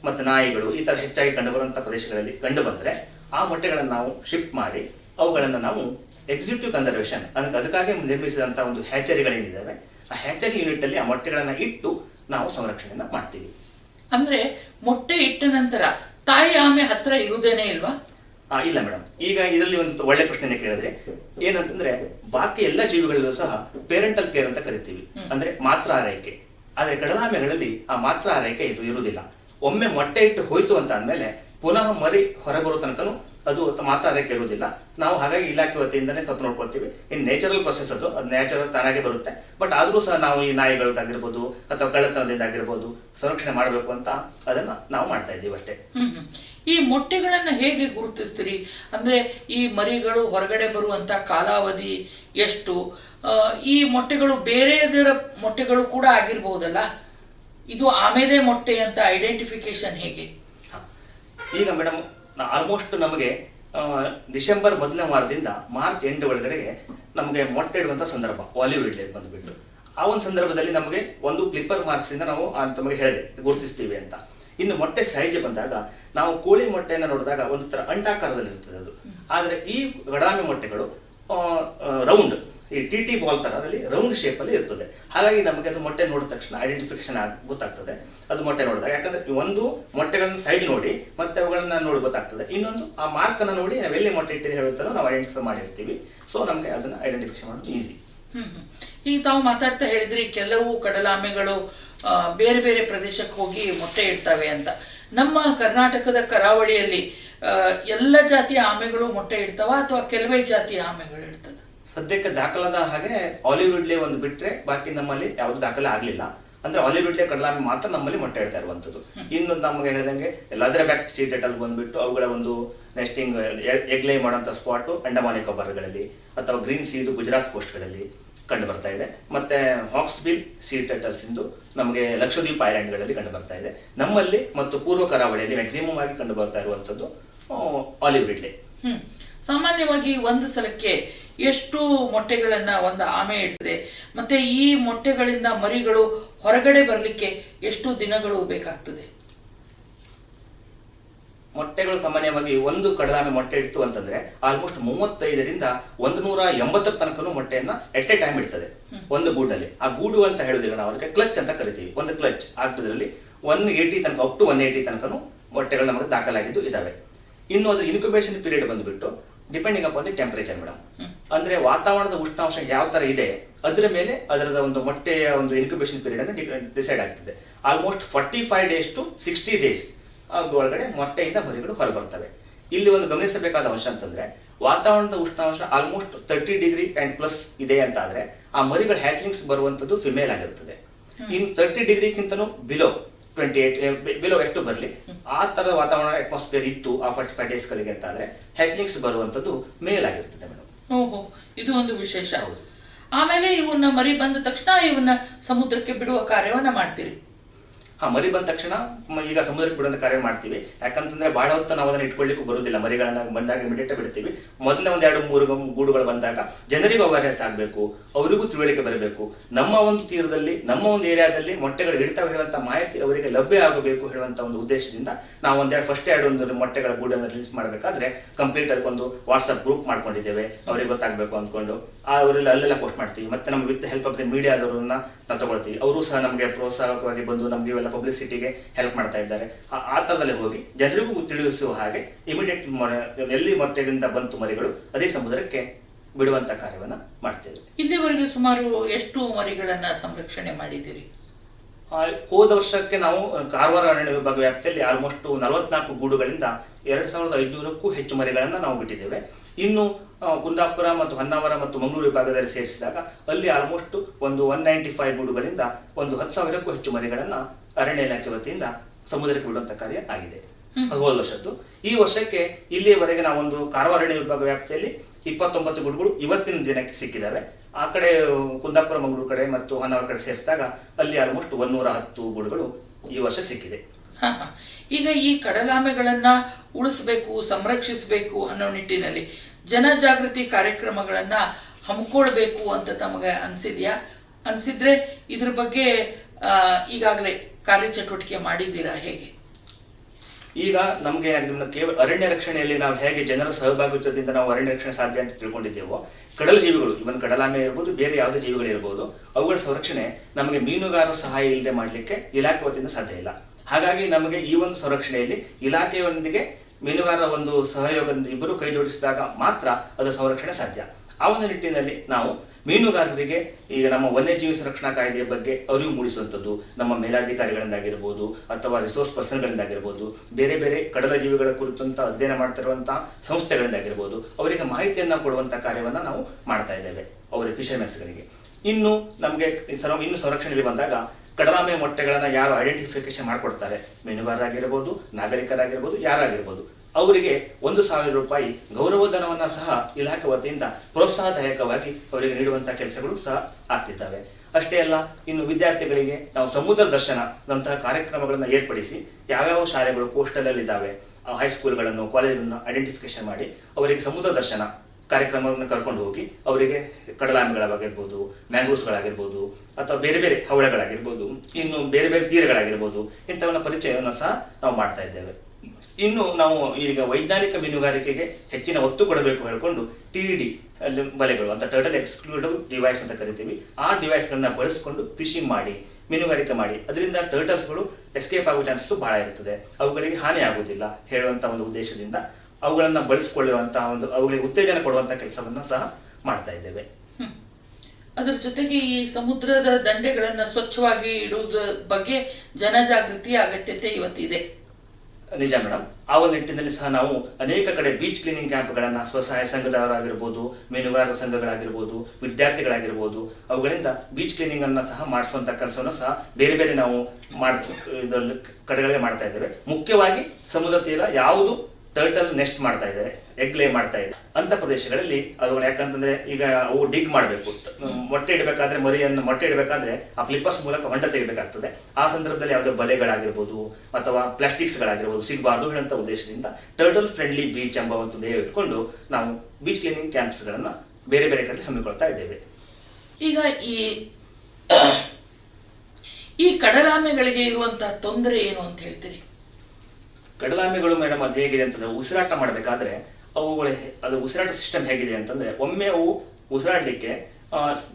ಮತ್ತು ನಾಯಿಗಳು ಈ ತರ ಹೆಚ್ಚಾಗಿ ಕಂಡುಬರುವಂತ ಪ್ರದೇಶಗಳಲ್ಲಿ ಕಂಡು ಬಂದ್ರೆ ಆ ಮೊಟ್ಟೆಗಳನ್ನು ನಾವು ಶಿಫ್ಟ್ ಮಾಡಿ ಅವುಗಳನ್ನು ನಾವು ಎಕ್ಸಿಕ್ಯೂಟಿವ್ ಕನ್ಸರ್ವೇಷನ್ ಅದಕ್ಕೆ ಅದಕ್ಕಾಗಿ ನಿರ್ಮಿಸಿದಂತಹ ಒಂದು ಹ್ಯಾಚರಿಗಳೇನಿದ್ದಾವೆ ಆ ಹ್ಯಾಚರಿ ಯೂನಿಟ್ ಅಲ್ಲಿ ಆ ಮೊಟ್ಟೆಗಳನ್ನ ಇಟ್ಟು ನಾವು ಸಂರಕ್ಷಣೆಯನ್ನ ಮಾಡ್ತೀವಿ. ಅಂದ್ರೆ ಮೊಟ್ಟೆ ಇಟ್ಟ ನಂತರ ತಾಯಿ ಆಮೆ ಹತ್ರ ಇರುವುದೇನೇ ಇಲ್ವಾ? ಆ, ಇಲ್ಲ ಮೇಡಮ್ ಈಗ ಇದರಲ್ಲಿ ಒಂದು ಒಳ್ಳೆ ಪ್ರಶ್ನೆನೇ ಕೇಳಿದ್ರೆ ಏನಂತಂದ್ರೆ ಬಾಕಿ ಎಲ್ಲ ಜೀವಿಗಳಲ್ಲೂ ಸಹ ಪೇರೆಂಟಲ್ ಕೇರ್ ಅಂತ ಕರಿತೀವಿ. ಅಂದ್ರೆ ಮಾತ್ರ ಆರೈಕೆ ಆದ್ರೆ ಕಡಲಾಮೆಗಳಲ್ಲಿ ಆ ಮಾತ್ರ ಆರೈಕೆ ಇದು ಇರುವುದಿಲ್ಲ. ಒಮ್ಮೆ ಮೊಟ್ಟೆ ಇಟ್ಟು ಹೋಯ್ತು ಅಂತ ಅಂದಮೇಲೆ ಪುನಃ ಮರಿ ಹೊರಬರೋ ತನಕನೂ ಅದು ಮಾತ್ರ ಆರೈಕೆ ಇರುವುದಿಲ್ಲ. ನಾವು ಹಾಗಾಗಿ ಇಲಾಖೆ ವತಿಯಿಂದನೇ ಸ್ವಲ್ಪ ನೋಡ್ಕೊಳ್ತೀವಿ. ಇನ್ ನ್ಯಾಚುರಲ್ ಪ್ರೊಸೆಸ್ ಅದು ಅದು ನ್ಯಾಚುರಲ್ ತಾನಾಗೆ ಬರುತ್ತೆ. ಬಟ್ ಆದರೂ ಸಹ ನಾವು ಈ ನಾಯಿಗಳದ್ದಾಗಿರ್ಬೋದು ಅಥವಾ ಕಳ್ಳತನದಿಂದ ಆಗಿರ್ಬೋದು ಸಂರಕ್ಷಣೆ ಮಾಡಬೇಕು ಅಂತ ಅದನ್ನ ನಾವು ಮಾಡ್ತಾ ಇದ್ದೀವಿ ಅಷ್ಟೇ. ಈ ಮೊಟ್ಟೆಗಳನ್ನು ಹೇಗೆ ಗುರುತಿಸ್ತೀರಿ? ಅಂದ್ರೆ ಈ ಮರಿಗಳು ಹೊರಗಡೆ ಬರುವಂತ ಕಾಲಾವಧಿ ಎಷ್ಟು? ಈ ಮೊಟ್ಟೆಗಳು ಬೇರೆದರ ಮೊಟ್ಟೆಗಳು ಕೂಡ ಆಗಿರ್ಬೋದಲ್ಲ? ಇದು ಆಮೇದೇ ಮೊಟ್ಟೆ ಅಂತ ಐಡೆಂಟಿಫಿಕೇಶನ್ ಹೇಗೆ. ಈಗ ಮೇಡಮ್ ಆಲ್ಮೋಸ್ಟ್ ನಮಗೆ ಡಿಸೆಂಬರ್ ಮೊದಲನೇ ವಾರದಿಂದ ಮಾರ್ಚ್ ಎಂಡ್ ಒಳಗಡೆಗೆ ನಮಗೆ ಮೊಟ್ಟೆ ಇಡುವಂತ ಸಂದರ್ಭ ವಾಲಿವ್ ಇಡ್ಲಿಕ್ಕೆ ಬಂದುಬಿಟ್ಟು. ಆ ಒಂದು ಸಂದರ್ಭದಲ್ಲಿ ನಮಗೆ ಒಂದು ಕ್ಲಿಪ್ಪರ್ ಮಾರ್ಕ್ಸ್ ಇಂದ ನಾವು ತಮಗೆ ಹೇಳಿದೆ ಗುರುತಿಸ್ತೀವಿ ಅಂತ. ಇನ್ನು ಮೊಟ್ಟೆ ಸೈಜ್ ಬಂದಾಗ ನಾವು ಕೋಳಿ ಮೊಟ್ಟೆಯನ್ನು ನೋಡಿದಾಗ ಒಂದು ತರ ಅಂಡಾಕಾರದಲ್ಲಿ ಇರ್ತದೆ ಅದು ಆದರೆ ಈ ಗಡಾಮಿ ಮೊಟ್ಟೆಗಳು ರೌಂಡ್ ಈ ಟಿ ಟಿ ಬಾಲ್ ಥರ ಅದರಲ್ಲಿ ರೌಂಡ್ ಶೇಪ್ ಅಲ್ಲಿ ಇರ್ತದೆ. ಹಾಗಾಗಿ ನಮಗೆ ಅದು ಮೊಟ್ಟೆ ನೋಡಿದ ತಕ್ಷಣ ಐಡೆಂಟಿಫಿಕೇಶನ್ ಗೊತ್ತಾಗ್ತದೆ. ಅದು ಮೊಟ್ಟೆ ನೋಡಿದಾಗ. ಯಾಕಂದ್ರೆ ಒಂದು ಮೊಟ್ಟೆಗಳನ್ನ ಸೈಜ್ ನೋಡಿ, ಮತ್ತೆ ಅವುಗಳನ್ನ ನೋಡಿ ಗೊತ್ತಾಗ್ತದೆ. ಇನ್ನೊಂದು ಆ ಮಾರ್ಕನ್ನು ನೋಡಿ ನಾವು ಎಲ್ಲಿ ಮೊಟ್ಟೆ ಇಟ್ಟಿದೆ ಹೇಳುತ್ತಾರೋ ನಾವು ಐಡೆಂಟಿಫೈ ಮಾಡಿರ್ತೀವಿ. ಸೊ ನಮಗೆ ಅದನ್ನ ಐಡೆಂಟಿಫಿಕೇಶನ್ ಮಾಡೋದು ಈಸಿ. ಈಗ ತಾವು ಮಾತಾಡ್ತಾ ಹೇಳಿದ್ರಿ, ಕೆಲವು ಕಡಲಾಮೆಗಳು ಬೇರೆ ಬೇರೆ ಪ್ರದೇಶಕ್ಕೆ ಹೋಗಿ ಮೊಟ್ಟೆ ಇಡ್ತವೆ ಅಂತ. ನಮ್ಮ ಕರ್ನಾಟಕದ ಕರಾವಳಿಯಲ್ಲಿ ಎಲ್ಲ ಜಾತಿಯ ಆಮೆಗಳು ಮೊಟ್ಟೆ ಇಡ್ತಾವ ಅಥವಾ ಕೆಲವೇ ಜಾತಿಯ ಆಮೆಗಳು ಇಡ್ತದ? ಸದ್ಯಕ್ಕೆ ದಾಖಲಾದ ಹಾಗೆ ಆಲಿವುಡ್ಲೆ ಒಂದು ಬಿಟ್ರೆ ಬಾಕಿ ನಮ್ಮಲ್ಲಿ ಯಾವ್ದು ದಾಖಲೆ ಆಗಲಿಲ್ಲ. ಅಂದ್ರೆ ಆಲಿವುಡ್ಲೆ ಕಡಲಾಮೆ ಮಾತ್ರ ನಮ್ಮಲ್ಲಿ ಮೊಟ್ಟೆ ಇಡ್ತಾ ಇರುವಂತದ್ದು ಇನ್ನು ನಮಗೆ ಹೇಳಿದಂಗೆ ಎಲ್ಲದರ ಬ್ಯಾಕ್ ಅಲ್ಲಿ ಬಂದ್ಬಿಟ್ಟು ಅವುಗಳ ಒಂದು ನೆಸ್ಟಿಂಗ್ ಎಗ್ಲೈ ಮಾಡುವಂತ ಸ್ಪಾಟ್ ಅಂಡಮಾನಿ ನಿಕೋಬಾರ್ಗಳಲ್ಲಿ ಅಥವಾ ಗ್ರೀನ್ ಸೀದು ಗುಜರಾತ್ ಕೋಸ್ಟ್ಗಳಲ್ಲಿ ಕಂಡು ಬರ್ತಾ ಇದೆ. ಮತ್ತೆ ಹಾಕ್ಸ್ಬಿಲ್ ಸೀ ಟರ್ಟಲ್ಸ್ ಇಂದು ನಮಗೆ ಲಕ್ಷದ್ವೀಪ ಐಲ್ಯಾಂಡ್ಗಳಲ್ಲಿ ಕಂಡು ಬರ್ತಾ ಇದೆ. ನಮ್ಮಲ್ಲಿ ಮತ್ತು ಪೂರ್ವ ಕರಾವಳಿಯಲ್ಲಿ ಮ್ಯಾಕ್ಸಿಮಮ್ ಆಗಿ ಕಂಡು ಬರ್ತಾ ಇರುವಂತದ್ದು ಆಲಿವ್ ಹ್ಮ್. ಸಾಮಾನ್ಯವಾಗಿ ಒಂದು ಸಲಕ್ಕೆ ಎಷ್ಟು ಮೊಟ್ಟೆಗಳನ್ನ ಒಂದು ಆಮೆ ಇಡ್ತದೆ. ಮತ್ತೆ ಈ ಮೊಟ್ಟೆಗಳಿಂದ ಮರಿಗಳು ಹೊರಗಡೆ ಬರಲಿಕ್ಕೆ ಎಷ್ಟು ದಿನಗಳು ಬೇಕಾಗ್ತದೆ? ಮೊಟ್ಟೆಗಳು ಸಾಮಾನ್ಯವಾಗಿ ಒಂದು ಕಡಲಾಮೆ ಮೊಟ್ಟೆ ಇಡ್ತು ಅಂತಂದ್ರೆ ಆಲ್ಮೋಸ್ಟ್ ಮೂವತ್ತೈದರಿಂದ ಒಂದು ನೂರ ಎಂಬತ್ತರ ತನಕನೂ ಮೊಟ್ಟೆಯನ್ನ ಎಟ್ ಎ ಟೈಮ್ ಇಡ್ತದೆ. ಒಂದು ಗೂಡಲ್ಲಿ. ಆ ಗೂಡು ಅಂತ ಹೇಳುದಿಲ್ಲ ನಾವು ಅದಕ್ಕೆ ಕ್ಲಚ್ ಅಂತ ಕರಿತೀವಿ. ಒಂದು ಕ್ಲಚ್ ಆಗ್ತದ್ರಲ್ಲಿ ಒನ್ ಏಯ್ಟಿ ತನಕ ಅಪ್ ಟು ಒನ್ ಏಯ್ಟಿ ತನಕನೂ ಮೊಟ್ಟೆಗಳು ನಮಗೆ ದಾಖಲಾಗಿದ್ದು ಇದಾವೆ. ಇನ್ನು ಅದ್ರ ಇನ್ಕ್ಯುಬೇಷನ್ ಪೀರಿಯಡ್ ಬಂದ್ಬಿಟ್ಟು depending up the temperature madam ಅಂದ್ರೆ ವಾತಾವರಣದ ಉಷ್ಣಾಂಶ ಯಾವ ತರ ಇದೆ ಅದರ ಮೇಲೆ ಅದರದ ಒಂದು ಮೊಟ್ಟೆಯ ಒಂದು ಇನ್ಕ್ಯುಬೇಷನ್ ಪೀರಿಯಡ್ ಅನ್ನು ಡಿಸೈಡ್ ಆಗ್ತದೆ. Almost forty five days to sixty days ಒಳಗಡೆ ಮೊಟ್ಟೆಯಿಂದ ಮರಿಗಳು ಹೊರಬರ್ತವೆ. ಇಲ್ಲಿ ಒಂದು ಗಮನಿಸಬೇಕಾದ ಅಂಶ ಅಂತಂದ್ರೆ ವಾತಾವರಣದ ಉಷ್ಣಾಂಶ almost thirty degree and plus ಇದೆ ಅಂತ ಆದ್ರೆ ಆ ಮರಿಗಳ ಹ್ಯಾಟ್ಲಿಂಗ್ಸ್ ಬರುವಂತದ್ದು ಫಿಮೇಲ್ ಆಗಿರ್ತದೆ ಇನ್ ತರ್ಟಿ ಡಿಗ್ರಿಗಿಂತನೂ ಬಿಲೋ ಟ್ವೆಂಟಿ ಏಟ್ ಬಿಲೋ ಎಷ್ಟು ಬರಲಿ? ಆ ತರದ ವಾತಾವರಣ ಅಟ್ಮಾಸ್ಫಿಯರ್ ಇತ್ತು ಆ ಫಾರ್ಟಿ ಫೈವ್ ಡೇಸ್ಗಳಿಗೆ ಅಂತ ಆದ್ರೆ ಹ್ಯಾಟ್ಲಿಂಗ್ಸ್ ಬರುವಂತದ್ದು ಮೇಲ್ ಆಗಿರ್ತದೆ ಮೇಡಮ್ ಓಹೋ ಇದು ಒಂದು ವಿಶೇಷ. ಹೌದು. ಆಮೇಲೆ ಇವನ್ನ ಮರಿ ಬಂದ ತಕ್ಷಣ ಇವನ್ನ ಸಮುದ್ರಕ್ಕೆ ಬಿಡುವ ಕಾರ್ಯವನ್ನ ಮಾಡ್ತೀರಿ. ಹಾ, ಮರಿ ಬಂದ ತಕ್ಷಣ ಈಗ ಸಮುದ್ರಕ್ಕೆ ಬಿಡುವಂತ ಕಾರ್ಯ ಮಾಡ್ತೀವಿ. ಯಾಕಂತಂದ್ರೆ ಬಹಳ ಹೊತ್ತು ನಾವು ಅದನ್ನ ಇಟ್ಕೊಳ್ಳಿಕ್ಕೂ ಬರುವುದಿಲ್ಲ ಮರಿಗಳನ್ನ ಬಂದಾಗ ಇಮಿಡಿಯೇಟ್ ಬಿಡ್ತೀವಿ. ಮೊದಲೇ ಒಂದ್ ಎರಡು ಮೂರು ಗೂಡುಗಳು ಬಂದಾಗ ಜನರಿಗೂ ಅವೇರ್ನೆಸ್ ಆಗಬೇಕು. ಅವರಿಗೂ ತಿಳುವಳಿಕೆ ಬರಬೇಕು. ನಮ್ಮ ಒಂದು ತೀರದಲ್ಲಿ, ನಮ್ಮ ಒಂದು ಏರಿಯಾದಲ್ಲಿ ಮೊಟ್ಟೆಗಳು ಇಡ್ತಾವೆ ಹೇಳುವಂತ ಮಾಹಿತಿ ಅವರಿಗೆ ಲಭ್ಯ ಆಗಬೇಕು ಹೇಳುವಂತ ಒಂದು ಉದ್ದೇಶದಿಂದ ನಾವು ಒಂದೆರಡು ಫಸ್ಟ್ ಎರಡು ಒಂದು ಮೊಟ್ಟೆಗಳ ಗೂಡನ್ನು ರಿಲೀಸ್ ಮಾಡಬೇಕಾದ್ರೆ ಕಂಪ್ಲೀಟ್ ಅದಕ್ಕೊಂದು ವಾಟ್ಸ್ಆಪ್ ಗ್ರೂಪ್ ಮಾಡ್ಕೊಂಡಿದ್ದೇವೆ. ಅವರಿಗೆ ಗೊತ್ತಾಗಬೇಕು ಅಂದ್ಕೊಂಡು. ಅವರೆಲ್ಲ ಅಲ್ಲೆಲ್ಲ ಪೋಸ್ಟ್ ಮಾಡ್ತೀವಿ. ಮತ್ತೆ ನಮ್ಮ ವಿತ್ ಹೆಲ್ಪ್ ಆಫ್ ದಿ ಮೀಡಿಯಾದವರನ್ನ ನಾವು ತಗೊಳ್ತೀವಿ. ಅವರು ಸಹ ನಮಗೆ ಪ್ರೋತ್ಸಾಹಕವಾಗಿ ಬಂದು ನಮಗೆ ಪಬ್ಲಿಸಿಟಿಗೆ ಹೆಲ್ಪ್ ಮಾಡ್ತಾ ಇದ್ದಾರೆ. ಆ- ಥರದಲ್ಲಿ ಹೋಗಿ ಜನರಿಗೂ ತಿಳಿಸುವ ಹಾಗೆ ಇಮಿಡಿಯೇಟ್ ಎಲ್ಲಿ ಮೊಟ್ಟೆಗಿಂತ ಬಂತು ಮರಿಗಳು ಅದೇ ಸಮುದ್ರಕ್ಕೆ ಬಿಡುವಂತ ಕಾರ್ಯವನ್ನ ಮಾಡ್ತೇವೆ ಇಲ್ಲಿವರೆಗೆ ಸುಮಾರು ಎಷ್ಟು ಮರಿಗಳನ್ನ ಸಂರಕ್ಷಣೆ ಮಾಡಿದ್ದೀರಿ? ಆ, ಹೋದ ವರ್ಷಕ್ಕೆ ನಾವು ಕಾರವಾರ ಅರಣ್ಯ ವಿಭಾಗ ವ್ಯಾಪ್ತಿಯಲ್ಲಿ ಆಲ್ಮೋಸ್ಟ್ ನಲವತ್ನಾಲ್ಕು ಗೂಡುಗಳಿಂದ ಎರಡ್ ಸಾವಿರದ ಐದುನೂರಕ್ಕೂ ಹೆಚ್ಚು ಮರಿಗಳನ್ನ ನಾವು ಬಿಟ್ಟಿದ್ದೇವೆ. ಇನ್ನು ಕುಂದಾಪುರ ಮತ್ತು ಹೊನ್ನಾವರ ಮತ್ತು ಮಂಗಳೂರು ವಿಭಾಗದಲ್ಲಿ ಸೇರಿಸಿದಾಗ ಅಲ್ಲಿ ಆಲ್ಮೋಸ್ಟ್ ಒಂದು ಒನ್ ನೈಂಟಿ ಫೈವ್ ಗೂಡುಗಳಿಂದ ಒಂದು ಹತ್ತು ಸಾವಿರಕ್ಕೂ ಹೆಚ್ಚು ಮರಿಗಳನ್ನ ಅರಣ್ಯ ಇಲಾಖೆ ವತಿಯಿಂದ ಸಮುದ್ರಕ್ಕೆ ಬಿಡುವಂತ ಕಾರ್ಯ ಆಗಿದೆ. ಹೋದ ವರ್ಷದ್ದು. ಈ ವರ್ಷಕ್ಕೆ ಇಲ್ಲಿಯವರೆಗೆ ನಾವೊಂದು ಕಾರವಾರ ಅರಣ್ಯ ವಿಭಾಗ ವ್ಯಾಪ್ತಿಯಲ್ಲಿ ಇಪ್ಪತ್ತೊಂಬತ್ತು ಗುಡುಗಳು ಇವತ್ತಿನ ದಿನಕ್ಕೆ ಸಿಕ್ಕಿದ್ದಾವೆ ಆ ಕಡೆ ಕುಂದಾಪುರ ಮಂಗಳೂರು ಕಡೆ ಮತ್ತು ಹೊನ್ನಾವರ ಕಡೆ ಸೇರಿಸಿದಾಗ ಅಲ್ಲಿ ಆಲ್ಮೋಸ್ಟ್ ಒನ್ನೂರ ಹತ್ತು ಗುಡುಗಳು ಈ ವರ್ಷ ಸಿಕ್ಕಿದೆ. ಈಗ ಈ ಕಡಲಾಮೆಗಳನ್ನ ಉಳಿಸಬೇಕು ಸಂರಕ್ಷಿಸಬೇಕು ಅನ್ನೋ ನಿಟ್ಟಿನಲ್ಲಿ ಜನಜಾಗೃತಿ ಕಾರ್ಯಕ್ರಮಗಳನ್ನ ಹಮ್ಮಿಕೊಳ್ಬೇಕು ಅಂತ ತಮಗೆ ಅನ್ಸಿದ್ಯಾ? ಅನ್ಸಿದ್ರೆ ಇದ್ರ ಬಗ್ಗೆ ಈಗಾಗಲೇ ಕಾರ್ಯಚಟುವಟಿಕೆ ಮಾಡಿದ್ದೀರಾ ಹೇಗೆ? ಈಗ ನಮಗೆ ಕೇವಲ ಅರಣ್ಯ ರಕ್ಷಣೆಯಲ್ಲಿ ನಾವು ಹೇಗೆ ಜನರ ಸಹಭಾಗಿತ್ವದಿಂದ ನಾವು ಅರಣ್ಯ ರಕ್ಷಣೆ ಸಾಧ್ಯ ಅಂತ ತಿಳ್ಕೊಂಡಿದ್ದೇವೋ, ಕಡಲ ಜೀವಿಗಳು ಇವನ್ ಕಡಲಾಮೆ ಇರ್ಬೋದು, ಬೇರೆ ಯಾವುದೇ ಜೀವಿಗಳು ಇರ್ಬೋದು, ಅವುಗಳ ಸಂರಕ್ಷಣೆ ನಮಗೆ ಮೀನುಗಾರರ ಸಹಾಯ ಇಲ್ಲದೆ ಮಾಡಲಿಕ್ಕೆ ಇಲಾಖೆ ವತಿಯಿಂದ ಸಾಧ್ಯ ಇಲ್ಲ. ಹಾಗಾಗಿ ನಮಗೆ ಈ ಒಂದು ಸಂರಕ್ಷಣೆಯಲ್ಲಿ ಇಲಾಖೆಯೊಂದಿಗೆ ಮೀನುಗಾರರ ಒಂದು ಸಹಯೋಗದಿಂದ ಇಬ್ಬರು ಕೈ ಜೋಡಿಸಿದಾಗ ಮಾತ್ರ ಅದು ಸಂರಕ್ಷಣೆ ಸಾಧ್ಯ. ಆ ಒಂದು ನಿಟ್ಟಿನಲ್ಲಿ ನಾವು ಮೀನುಗಾರರಿಗೆ ಈಗ ನಮ್ಮ ವನ್ಯಜೀವಿ ಸಂರಕ್ಷಣಾ ಕಾಯ್ದೆಯ ಬಗ್ಗೆ ಅರಿವು ಮೂಡಿಸುವಂಥದ್ದು, ನಮ್ಮ ಮೇಲಾಧಿಕಾರಿಗಳಿಂದಾಗಿರ್ಬೋದು ಅಥವಾ ರಿಸೋರ್ಸ್ ಪರ್ಸನ್ಗಳಿಂದಾಗಿರ್ಬೋದು ಬೇರೆ ಬೇರೆ ಕಡಲ ಜೀವಿಗಳ ಕುರಿತಂತ ಅಧ್ಯಯನ ಮಾಡ್ತಿರುವಂಥ ಸಂಸ್ಥೆಗಳಿಂದಾಗಿರ್ಬೋದು, ಅವರಿಗೆ ಮಾಹಿತಿಯನ್ನ ಕೊಡುವಂತ ಕಾರ್ಯವನ್ನ ನಾವು ಮಾಡ್ತಾ ಇದ್ದೇವೆ ಅವರ ಫಿಶರ್ಮೆನ್ಸ್ಗಳಿಗೆ ಇನ್ನು ನಮಗೆ ಇನ್ನು ಸಂರಕ್ಷಣೆಯಲ್ಲಿ ಬಂದಾಗ ಕಡಲಾಮೆ ಮೊಟ್ಟೆಗಳನ್ನ ಯಾರು ಐಡೆಂಟಿಫಿಕೇಶನ್ ಮಾಡಿಕೊಡ್ತಾರೆ? ಮೀನುಗಾರರಾಗಿರ್ಬೋದು, ನಾಗರಿಕರಾಗಿರ್ಬೋದು, ಯಾರಾಗಿರ್ಬೋದು. ಅವರಿಗೆ ಒಂದು ಸಾವಿರ ರೂಪಾಯಿ ಗೌರವಧನವನ್ನ ಸಹ ಇಲಾಖೆ ವತಿಯಿಂದ ಪ್ರೋತ್ಸಾಹದಾಯಕವಾಗಿ ಅವರಿಗೆ ನೀಡುವಂತಹ ಕೆಲಸಗಳು ಸಹ ಆಗ್ತಿದ್ದಾವೆ. ಅಷ್ಟೇ ಅಲ್ಲ, ಇನ್ನು ವಿದ್ಯಾರ್ಥಿಗಳಿಗೆ ನಾವು ಸಮುದ್ರ ದರ್ಶನದಂತಹ ಕಾರ್ಯಕ್ರಮಗಳನ್ನು ಏರ್ಪಡಿಸಿ ಯಾವ್ಯಾವ ಶಾಲೆಗಳು ಕೋಸ್ಟಲ್ ಅಲ್ಲಿ ಇದ್ದಾವೆ ಹೈಸ್ಕೂಲ್ಗಳನ್ನು ಕಾಲೇಜನ್ನು ಐಡೆಂಟಿಫಿಕೇಶನ್ ಮಾಡಿ ಅವರಿಗೆ ಸಮುದ್ರ ದರ್ಶನ ಕಾರ್ಯಕ್ರಮವನ್ನು ಕರ್ಕೊಂಡು ಹೋಗಿ ಅವರಿಗೆ ಕಡಲಾಮಿಗಳಾಗಿರ್ಬೋದು ಮ್ಯಾಂಗ್ರೋವ್ಸ್ಗಳಾಗಿರ್ಬೋದು ಅಥವಾ ಬೇರೆ ಬೇರೆ ಹವಳಗಳಾಗಿರ್ಬೋದು, ಇನ್ನು ಬೇರೆ ಬೇರೆ ತೀರಗಳಾಗಿರ್ಬೋದು ಇಂಥವನ್ನ ಪರಿಚಯವನ್ನು ಸಹ ನಾವು ಮಾಡ್ತಾ ಇದ್ದೇವೆ. ಇನ್ನು ನಾವು ಈಗ ವೈಜ್ಞಾನಿಕ ಮೀನುಗಾರಿಕೆಗೆ ಹೆಚ್ಚಿನ ಒತ್ತು ಕೊಡಬೇಕು ಹೇಳ್ಕೊಂಡು ಟಿ ಡಿ ಬಲೆಗಳು ಅಂತ ಟರ್ಟಲ್ ಎಕ್ಸ್ಕ್ಲೂಡಿವ್ ಡಿವೈಸ್ ಅಂತ ಕರಿತೀವಿ, ಆ ಡಿವೈಸ್ಗಳನ್ನ ಬಳಸಿಕೊಂಡು ಫಿಶಿಂಗ್ ಮಾಡಿ, ಮೀನುಗಾರಿಕೆ ಮಾಡಿ. ಅದರಿಂದ ಟರ್ಟಲ್ಸ್ಗಳು ಎಸ್ಕೇಪ್ ಆಗೋ ಚಾನ್ಸಸ್ ಬಹಳ ಇರ್ತದೆ. ಅವುಗಳಿಗೆ ಹಾನಿ ಆಗುವುದಿಲ್ಲ ಹೇಳುವಂಥ ಒಂದು ಉದ್ದೇಶದಿಂದ ಅವುಗಳನ್ನ ಬಳಸಿಕೊಳ್ಳುವಂತಹ ಒಂದು ಅವುಗಳಿಗೆ ಉತ್ತೇಜನ ಕೊಡುವಂತ ಕೆಲಸವನ್ನು ಸಹ ಮಾಡ್ತಾ ಇದ್ದೇವೆ. ಅದರ ಜೊತೆಗೆ ಈ ಸಮುದ್ರದ ದಂಡೆಗಳನ್ನು ಸ್ವಚ್ಛವಾಗಿ ಇಡುವುದ ಬಗ್ಗೆ ಜನಜಾಗೃತಿಯ ಅಗತ್ಯತೆ ಇವತ್ತಿದೆ. ನಿಜ ಮೇಡಮ್ ಆ ಒಂದು ನಿಟ್ಟಿನಲ್ಲಿ ಸಹ ನಾವು ಅನೇಕ ಕಡೆ ಬೀಚ್ ಕ್ಲೀನಿಂಗ್ ಕ್ಯಾಂಪ್ಗಳನ್ನು ಸ್ವಸಹಾಯ ಸಂಘದವರಾಗಿರ್ಬೋದು ಮೀನುಗಾರರ ಸಂಘಗಳಾಗಿರ್ಬೋದು ವಿದ್ಯಾರ್ಥಿಗಳಾಗಿರ್ಬೋದು ಅವುಗಳಿಂದ ಬೀಚ್ ಕ್ಲೀನಿಂಗ್ ಅನ್ನು ಸಹ ಮಾಡಿಸುವಂತ ಕೆಲಸವನ್ನು ಸಹ ಬೇರೆ ಬೇರೆ ನಾವು ಮಾಡ್ ಇದರಲ್ಲಿ ಕಡೆಗಳಲ್ಲಿ ಮಾಡ್ತಾ ಇದ್ದೇವೆ. ಮುಖ್ಯವಾಗಿ ಸಮುದ್ರ ತೀರ ಯಾವುದು ಟರ್ಟಲ್ ನೆಸ್ಟ್ ಮಾಡ್ತಾ ಇದ್ದಾರೆ ಎಗ್ ಲೇ ಮಾಡ್ತಾ ಇದೆ. ಅಂತ ಪ್ರದೇಶಗಳಲ್ಲಿ ಅವುಗಳು ಯಾಕಂತಂದ್ರೆ ಈಗ ಅವು ಡಿಗ್ ಮಾಡಬೇಕು. ಮೊಟ್ಟೆ ಇಡಬೇಕಾದ್ರೆ ಮರಿಯನ್ನು ಮೊಟ್ಟೆ ಇಡಬೇಕಾದ್ರೆ ಆ ಫ್ಲಿಪ್ಪರ್ಸ್ ಮೂಲಕ ಹೊಂಡ ತೆಗಿಬೇಕಾಗ್ತದೆ. ಆ ಸಂದರ್ಭದಲ್ಲಿ ಯಾವುದೇ ಬಲೆಗಳಾಗಿರ್ಬೋದು ಅಥವಾ ಪ್ಲಾಸ್ಟಿಕ್ಸ್ಗಳಾಗಿರ್ಬೋದು ಸಿಗಬಾರ್ದು ಹೇಳಂತ ಉದ್ದೇಶದಿಂದ ಟರ್ಟಲ್ ಫ್ರೆಂಡ್ಲಿ ಬೀಚ್ ಎಂಬ ಒಂದು ಧ್ಯೇಯ ಇಟ್ಕೊಂಡು ನಾವು ಬೀಚ್ ಕ್ಲೀನಿಂಗ್ ಕ್ಯಾಂಪ್ಸ್ಗಳನ್ನ ಬೇರೆ ಬೇರೆ ಕಡೆ ಹಮ್ಮಿಕೊಳ್ತಾ ಇದ್ದೇವೆ. ಈಗ ಈ ಈ ಕಡಲಾಮೆಗಳಿಗೆ ಇರುವಂತಹ ತೊಂದರೆ ಏನು ಅಂತ ಹೇಳ್ತೀರಿ? ಕಡಲಾಮೆಗಳು ಮೇಡಮ್ ಅದು ಹೇಗಿದೆ ಅಂತಂದ್ರೆ ಉಸಿರಾಟ ಮಾಡಬೇಕಾದ್ರೆ ಅವುಗಳ ಅದು ಉಸಿರಾಟ ಸಿಸ್ಟಮ್ ಹೇಗಿದೆ ಅಂತಂದ್ರೆ ಒಮ್ಮೆ ಅವು ಉಸಿರಾಡಲಿಕ್ಕೆ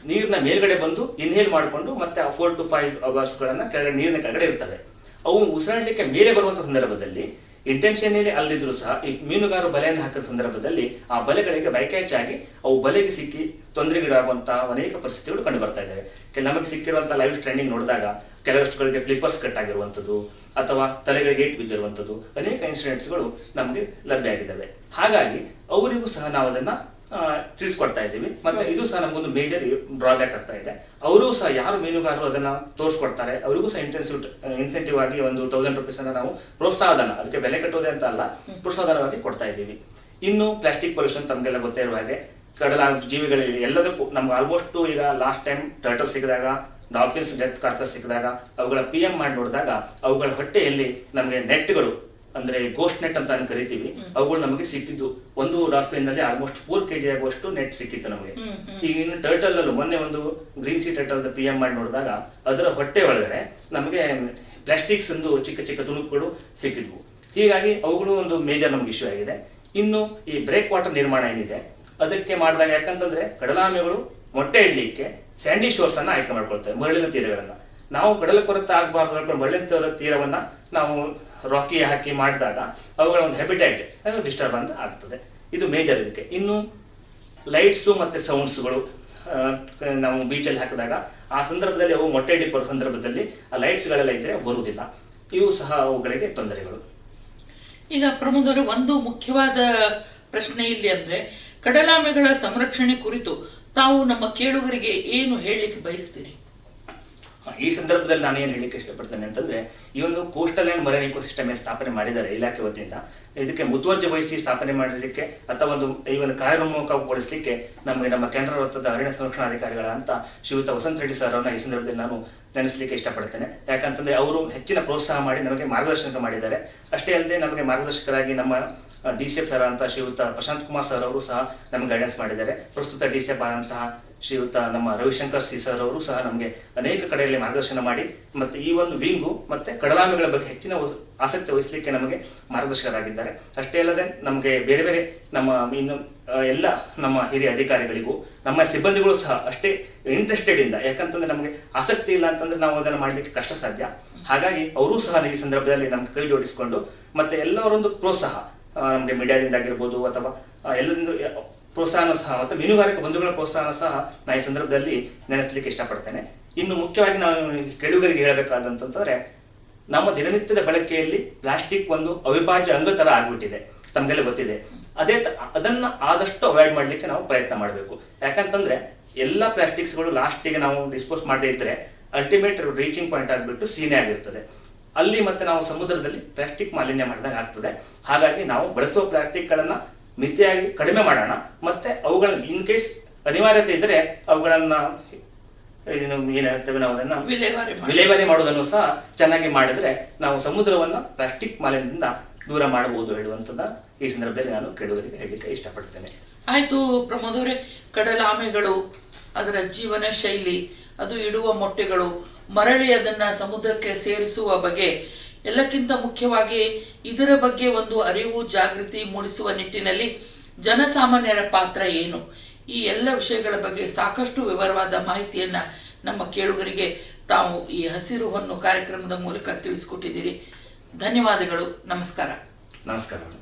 ನೀರಿನ ಮೇಲ್ಗಡೆ ಬಂದು ಇನ್ಹೇಲ್ ಮಾಡಿಕೊಂಡು ಮತ್ತೆ ಫೋರ್ ಟು ಫೈವ್ ಅವರ್ಸ್ಗಳನ್ನ ಕೆಳಗಡೆ ನೀರಿನ ಕೆಳಗಡೆ ಇರ್ತವೆ ಅವು ಉಸಿರಾಡಲಿಕ್ಕೆ ಮೇಲೆ ಬರುವಂತ ಸಂದರ್ಭದಲ್ಲಿ ಇಂಟೆನ್ಷನ್ಲಿ ಅಲ್ಲದಿದ್ರು ಸಹ ಈ ಮೀನುಗಾರರು ಬಲೆಯನ್ನು ಹಾಕಿದ ಸಂದರ್ಭದಲ್ಲಿ ಆ ಬಲೆಗಳಿಗೆ ಬೈಕ್ಯಾಚ್ ಆಗಿ ಅವು ಬಲೆಗೆ ಸಿಕ್ಕಿ ತೊಂದರೆಗೀಡಾಗುವಂತಹ ಅನೇಕ ಪರಿಸ್ಥಿತಿಗಳು ಕಂಡು ಬರ್ತಾ ಇದ್ದಾವೆ ನಮಗೆ ಸಿಕ್ಕಿರುವಂತಹ ಲೈವ್ ಟ್ರೆಂಡಿಂಗ್ ನೋಡಿದಾಗ ಕೆಲವಷ್ಟುಗಳಿಗೆ ಫ್ಲಿಪ್ಪರ್ಸ್ ಕಟ್ ಆಗಿರುವಂಥದ್ದು ಅಥವಾ ತಲೆಗಳಿಗೆ ಏಟ್ ಬಿದ್ದಿರುವಂಥದ್ದು ಅನೇಕ ಇನ್ಸಿಡೆಂಟ್ಸ್ಗಳು ನಮಗೆ ಲಭ್ಯ ಆಗಿದ್ದಾವೆ. ಹಾಗಾಗಿ ಅವರಿಗೂ ಸಹ ನಾವು ಅದನ್ನ ತಿಳಿಸ್ಕೊಡ್ತಾ ಇದ್ದೀವಿ. ಮತ್ತೆ ಇದು ಸಹ ನಮಗೊಂದು ಮೇಜರ್ ಡ್ರಾಬ್ಯಾಕ್ ಆಗ್ತಾ ಇದೆ. ಅವರು ಸಹ ಯಾರು ಮೀನುಗಾರರು ಅದನ್ನ ತೋರಿಸ್ಕೊಡ್ತಾರೆ? ಅವರಿಗೂ ಸಹ ಇಂಟೆನ್ಸಿವ್ ಇನ್ಸೆಂಟಿವ್ ಆಗಿ ಒಂದು ತೌಸಂಡ್ ರುಪೀಸ್ ಅನ್ನ ನಾವು ಪ್ರೋತ್ಸಾಹಧನ ಅದಕ್ಕೆ ಬೆಲೆ ಕಟ್ಟೋದೇ ಅಂತ ಅಲ್ಲ ಪ್ರೋತ್ಸಾಹಧನವಾಗಿ ಕೊಡ್ತಾ ಇದ್ದೀವಿ. ಇನ್ನು ಪ್ಲಾಸ್ಟಿಕ್ ಪೊಲ್ಯೂಷನ್ ತಮಗೆಲ್ಲ ಗೊತ್ತೇ ಇರುವ ಹಾಗೆ ಕಡಲ ಜೀವಿಗಳಲ್ಲಿ ಎಲ್ಲದಕ್ಕೂ ನಮ್ಗೆ ಆಲ್ಮೋಸ್ಟ್ ಈಗ ಲಾಸ್ಟ್ ಟೈಮ್ ಟರ್ಟಲ್ ಸಿಕ್ಕಿದಾಗ ಡಾಫಿನ್ಸ್ ಡೆತ್ ಕಾರ್ಕಸ್ ಸಿಕ್ಕಿದಾಗ ಅವುಗಳ ಪಿ ಎಂ ಮಾಡಿ ನೋಡಿದಾಗ ಅವುಗಳ ಹೊಟ್ಟೆಯಲ್ಲಿ ನಮಗೆ ನೆಟ್ಗಳು ಅಂದ್ರೆ ಗೋಸ್ಟ್ ನೆಟ್ ಅಂತ ಕರಿತೀವಿ ಅವುಗಳು ನಮಗೆ ಸಿಕ್ಕಿದ್ದು ಒಂದು ಡಾಲ್ಫಿನ್ನಲ್ಲಿ ಆಲ್ಮೋಸ್ಟ್ ಫೋರ್ ಕೆಜಿ ಆಗುವಷ್ಟು ನೆಟ್ ಸಿಕ್ಕಿತ್ತು ನಮಗೆ. ಈಗ ಇನ್ನು ಟರ್ಟಲ್ ಅಲ್ಲೂ ಮೊನ್ನೆ ಒಂದು green sea turtle P M ಮಾಡಿ ನೋಡಿದಾಗ ಅದರ ಹೊಟ್ಟೆ ಒಳಗಡೆ ನಮಗೆ ಪ್ಲಾಸ್ಟಿಕ್ಸ್ ಒಂದು ಚಿಕ್ಕ ಚಿಕ್ಕ ತುಣುಕುಗಳು ಸಿಕ್ಕಿದ್ವು. ಹೀಗಾಗಿ ಅವುಗಳು ಒಂದು ಮೇಜರ್ ನಮ್ಗೆ ಇಶ್ಯೂ ಆಗಿದೆ. ಇನ್ನು ಈ ಬ್ರೇಕ್ ವಾಟರ್ ನಿರ್ಮಾಣ ಏನಿದೆ ಅದಕ್ಕೆ ಮಾಡಿದಾಗ ಯಾಕಂತಂದ್ರೆ ಕಡಲಾಮೆಗಳು ಮೊಟ್ಟೆ ಇಡ್ಲಿಕ್ಕೆ ಸ್ಯಾಂಡಿ ಶೋರ್ಸ್ ಅನ್ನ ಆಯ್ಕೆ ಮಾಡ್ಕೊಳ್ತೇವೆ ಮರಳಿನ ತೀರಗಳನ್ನ. ನಾವು ಕಡಲ ಕೊರತೆ ಆಗಬಾರ್ದು ಮರಳಿನ ತೀರ- ತೀರವನ್ನ ನಾವು ರಾಕಿ ಹಾಕಿ ಮಾಡಿದಾಗ ಅವುಗಳ ಒಂದು ಹೆಬಿಟೈಟ್ ಡಿಸ್ಟರ್ಬ್ ಅಂತ ಆಗ್ತದೆ. ಇದು ಮೇಜರ್ ಇದಕ್ಕೆ. ಇನ್ನು ಲೈಟ್ಸು ಮತ್ತು ಸೌಂಡ್ಸ್ಗಳು ನಾವು ಬೀಚಲ್ಲಿ ಹಾಕಿದಾಗ ಆ ಸಂದರ್ಭದಲ್ಲಿ ಅವು ಮೊಟ್ಟೆ ಇಡಿ ಸಂದರ್ಭದಲ್ಲಿ ಆ ಲೈಟ್ಸ್ಗಳೆಲ್ಲ ಇದ್ದರೆ ಬರುವುದಿಲ್ಲ. ಇವು ಸಹ ಅವುಗಳಿಗೆ ತೊಂದರೆಗಳು. ಈಗ ಪ್ರಮುಖರು ಒಂದು ಮುಖ್ಯವಾದ ಪ್ರಶ್ನೆ ಇಲ್ಲಿ ಅಂದರೆ, ಕಡಲಾಮೆಗಳ ಸಂರಕ್ಷಣೆ ಕುರಿತು ತಾವು ನಮ್ಮ ಕೇಳುಗರಿಗೆ ಏನು ಹೇಳಲಿಕ್ಕೆ ಬಯಸ್ತೀರಿ? ಈ ಸಂದರ್ಭದಲ್ಲಿ ನಾನು ಏನು ಹೇಳಲಿಕ್ಕೆ ಇಷ್ಟಪಡ್ತೇನೆ ಅಂತಂದ್ರೆ, ಈ ಒಂದು ಕೋಸ್ಟಲ್ ಅಂಡ್ ಮರೈನ್ ಇಕೋಸಿಸ್ಟಮ್ ಏನು ಸ್ಥಾಪನೆ ಮಾಡಿದ್ದಾರೆ ಇಲಾಖೆ ವತಿಯಿಂದ, ಇದಕ್ಕೆ ಮುತುವರ್ಜಿ ವಹಿಸಿ ಸ್ಥಾಪನೆ ಮಾಡಲಿಕ್ಕೆ ಅಥವಾ ಒಂದು ಈ ಒಂದು ಕಾರ್ಯೋನ್ಮುಖಗೊಳಿಸಲಿಕ್ಕೆ ನಮಗೆ ನಮ್ಮ ಕೇಂದ್ರ ವೃತ್ತದ ಅರಣ್ಯ ಸಂರಕ್ಷಣಾಧಿಕಾರಿಗಳ ಅಂತ ಶ್ರೀಯುತ ವಸಂತ ರೆಡ್ಡಿ ಸರ್ ಅವರನ್ನ ಈ ಸಂದರ್ಭದಲ್ಲಿ ನಾನು ನೆನೆಸಲಿಕ್ಕೆ ಇಷ್ಟಪಡ್ತೇನೆ. ಯಾಕಂತಂದ್ರೆ ಅವರು ಹೆಚ್ಚಿನ ಪ್ರೋತ್ಸಾಹ ಮಾಡಿ ನಮಗೆ ಮಾರ್ಗದರ್ಶನ ಮಾಡಿದ್ದಾರೆ. ಅಷ್ಟೇ ಅಲ್ಲದೆ ನಮಗೆ ಮಾರ್ಗದರ್ಶಕರಾಗಿ ನಮ್ಮ ಡಿ ಸಿ ಎಫ್ ಸರ್ ಅಂತ ಶ್ರೀಯುತ ಪ್ರಶಾಂತ್ ಕುಮಾರ್ ಸರ್ ಅವರು ಸಹ ನಮಗೆ ಗೈಡೆನ್ಸ್ ಮಾಡಿದ್ದಾರೆ. ಪ್ರಸ್ತುತ ಡಿ ಸಿ ಎಫ್ ಆದಂತಹ ಶ್ರೀಯುತ, ನಮ್ಮ ರವಿಶಂಕರ್ ಸಿ ಸರ್ ಅವರು ಸಹ ನಮಗೆ ಅನೇಕ ಕಡೆಯಲ್ಲಿ ಮಾರ್ಗದರ್ಶನ ಮಾಡಿ ಮತ್ತೆ ಈ ಒಂದು ವಿಂಗು ಮತ್ತೆ ಕಡಲಾಮೆಗಳ ಬಗ್ಗೆ ಹೆಚ್ಚಿನ ಆಸಕ್ತಿ ವಹಿಸಲಿಕ್ಕೆ ನಮಗೆ ಮಾರ್ಗದರ್ಶಕರಾಗಿದ್ದಾರೆ. ಅಷ್ಟೇ ಅಲ್ಲದೆ ನಮಗೆ ಬೇರೆ ಬೇರೆ ನಮ್ಮ ಇನ್ನು ಎಲ್ಲ ನಮ್ಮ ಹಿರಿಯ ಅಧಿಕಾರಿಗಳಿಗೂ, ನಮ್ಮ ಸಿಬ್ಬಂದಿಗಳು ಸಹ ಅಷ್ಟೇ ಇಂಟ್ರೆಸ್ಟೆಡ್ ಇಂದ, ಯಾಕಂತಂದ್ರೆ ನಮಗೆ ಆಸಕ್ತಿ ಇಲ್ಲ ಅಂತಂದ್ರೆ ನಾವು ಅದನ್ನು ಮಾಡಲಿಕ್ಕೆ ಕಷ್ಟ ಸಾಧ್ಯ. ಹಾಗಾಗಿ ಅವರೂ ಸಹ ಈ ಸಂದರ್ಭದಲ್ಲಿ ನಮ್ಗೆ ಕೈ ಜೋಡಿಸಿಕೊಂಡು ಮತ್ತೆ ಎಲ್ಲರೊಂದು ಪ್ರೋತ್ಸಾಹ ನಮಗೆ ಮೀಡಿಯಾದಿಂದ ಆಗಿರ್ಬೋದು ಅಥವಾ ಎಲ್ಲರಿಂದ ಪ್ರೋತ್ಸಾಹನ ಸಹ ಮತ್ತು ಮೀನುಗಾರಿಕೆ ಬಂಧುಗಳ ಪ್ರೋತ್ಸಾಹನ ಸಹ ನಾ ಈ ಸಂದರ್ಭದಲ್ಲಿ ನೆನಪಲಿಕ್ಕೆ ಇಷ್ಟಪಡ್ತೇನೆ. ಇನ್ನು ಮುಖ್ಯವಾಗಿ ನಾವು ಕೆಡುಗರಿಗೆ ಹೇಳಬೇಕಾದಂತಂದ್ರೆ ನಮ್ಮ ದಿನನಿತ್ಯದ ಬಳಕೆಯಲ್ಲಿ ಪ್ಲಾಸ್ಟಿಕ್ ಒಂದು ಅವಿಭಾಜ್ಯ ಅಂಗ ತರ ಆಗ್ಬಿಟ್ಟಿದೆ. ತಮಗೆಲ್ಲ ಗೊತ್ತಿದೆ. ಅದೇ ಅದನ್ನ ಆದಷ್ಟು ಅವಾಯ್ಡ್ ಮಾಡಲಿಕ್ಕೆ ನಾವು ಪ್ರಯತ್ನ ಮಾಡಬೇಕು. ಯಾಕಂತಂದ್ರೆ, ಎಲ್ಲ ಪ್ಲಾಸ್ಟಿಕ್ಸ್ಗಳು ಲಾಸ್ಟಿಗೆ ನಾವು ಡಿಸ್ಪೋಸ್ ಮಾಡದೇ ಇದ್ರೆ ಅಲ್ಟಿಮೇಟ್ ರೀಚಿಂಗ್ ಪಾಯಿಂಟ್ ಆಗಿಬಿಟ್ಟು ಸೀನೆ ಆಗಿರ್ತದೆ. ಅಲ್ಲಿ ಮತ್ತೆ ನಾವು ಸಮುದ್ರದಲ್ಲಿ ಪ್ಲಾಸ್ಟಿಕ್ ಮಾಲಿನ್ಯ ಮಾಡಿದಾಗ ಆಗ್ತದೆ. ಹಾಗಾಗಿ ನಾವು ಬಳಸುವ ಪ್ಲಾಸ್ಟಿಕ್ಗಳನ್ನ ಮಿತಿಯಾಗಿ ಕಡಿಮೆ ಮಾಡೋಣ. ಮತ್ತೆ ಅವುಗಳನ್ನ ಇನ್ ಕೇಸ್ ಅನಿವಾರ್ಯತೆ ಇದ್ರೆ ಅವುಗಳನ್ನ ಇದನ್ನು ಏನ್ ಹೇಳ್ತೇವೆ ನಾವು ಅದನ್ನ ವಿಲೇವಾರಿ ಮಾಡಿ. ವಿಲೇವಾರಿ ಮಾಡೋದನ್ನು ಸಹ ಚೆನ್ನಾಗಿ ಮಾಡಿದ್ರೆ ನಾವು ಸಮುದ್ರವನ್ನ ಪ್ಲಾಸ್ಟಿಕ್ ಮಾಲಿನ್ಯದಿಂದ ದೂರ ಮಾಡಬಹುದು ಹೇಳುವಂತದ ಈ ಸಂದರ್ಭದಲ್ಲಿ ನಾನು ಕೇಳುಗರಿಗೆ ಹೇಳಲಿಕ್ಕೆ ಇಷ್ಟಪಡ್ತೇನೆ. ಆಯ್ತು ಪ್ರಮೋದ್ ಅವರೇ ಕಡಲಾಮೆಗಳು ಅದರ ಜೀವನ ಶೈಲಿ ಅದು ಇಡುವ ಮೊಟ್ಟೆಗಳು ಮರಳಿ ಅದನ್ನ ಸಮುದ್ರಕ್ಕೆ ಸೇರಿಸುವ ಬಗೆ ಎಲ್ಲಕ್ಕಿಂತ ಮುಖ್ಯವಾಗಿ ಇದರ ಬಗ್ಗೆ ಒಂದು ಅರಿವು, ಜಾಗೃತಿ ಮೂಡಿಸುವ ನಿಟ್ಟಿನಲ್ಲಿ ಜನಸಾಮಾನ್ಯರ ಪಾತ್ರ ಏನು? ಈ ಎಲ್ಲ ವಿಷಯಗಳ ಬಗ್ಗೆ ಸಾಕಷ್ಟು ವಿವರವಾದ ಮಾಹಿತಿಯನ್ನ ನಮ್ಮ ಕೇಳುಗರಿಗೆ ತಾವು ಈ ಹಸಿರು ಹೊನ್ನು ಕಾರ್ಯಕ್ರಮದ ಮೂಲಕ ತಿಳಿಸಿಕೊಟ್ಟಿದ್ದೀರಿ. ಧನ್ಯವಾದಗಳು. ನಮಸ್ಕಾರ. ನಮಸ್ಕಾರ.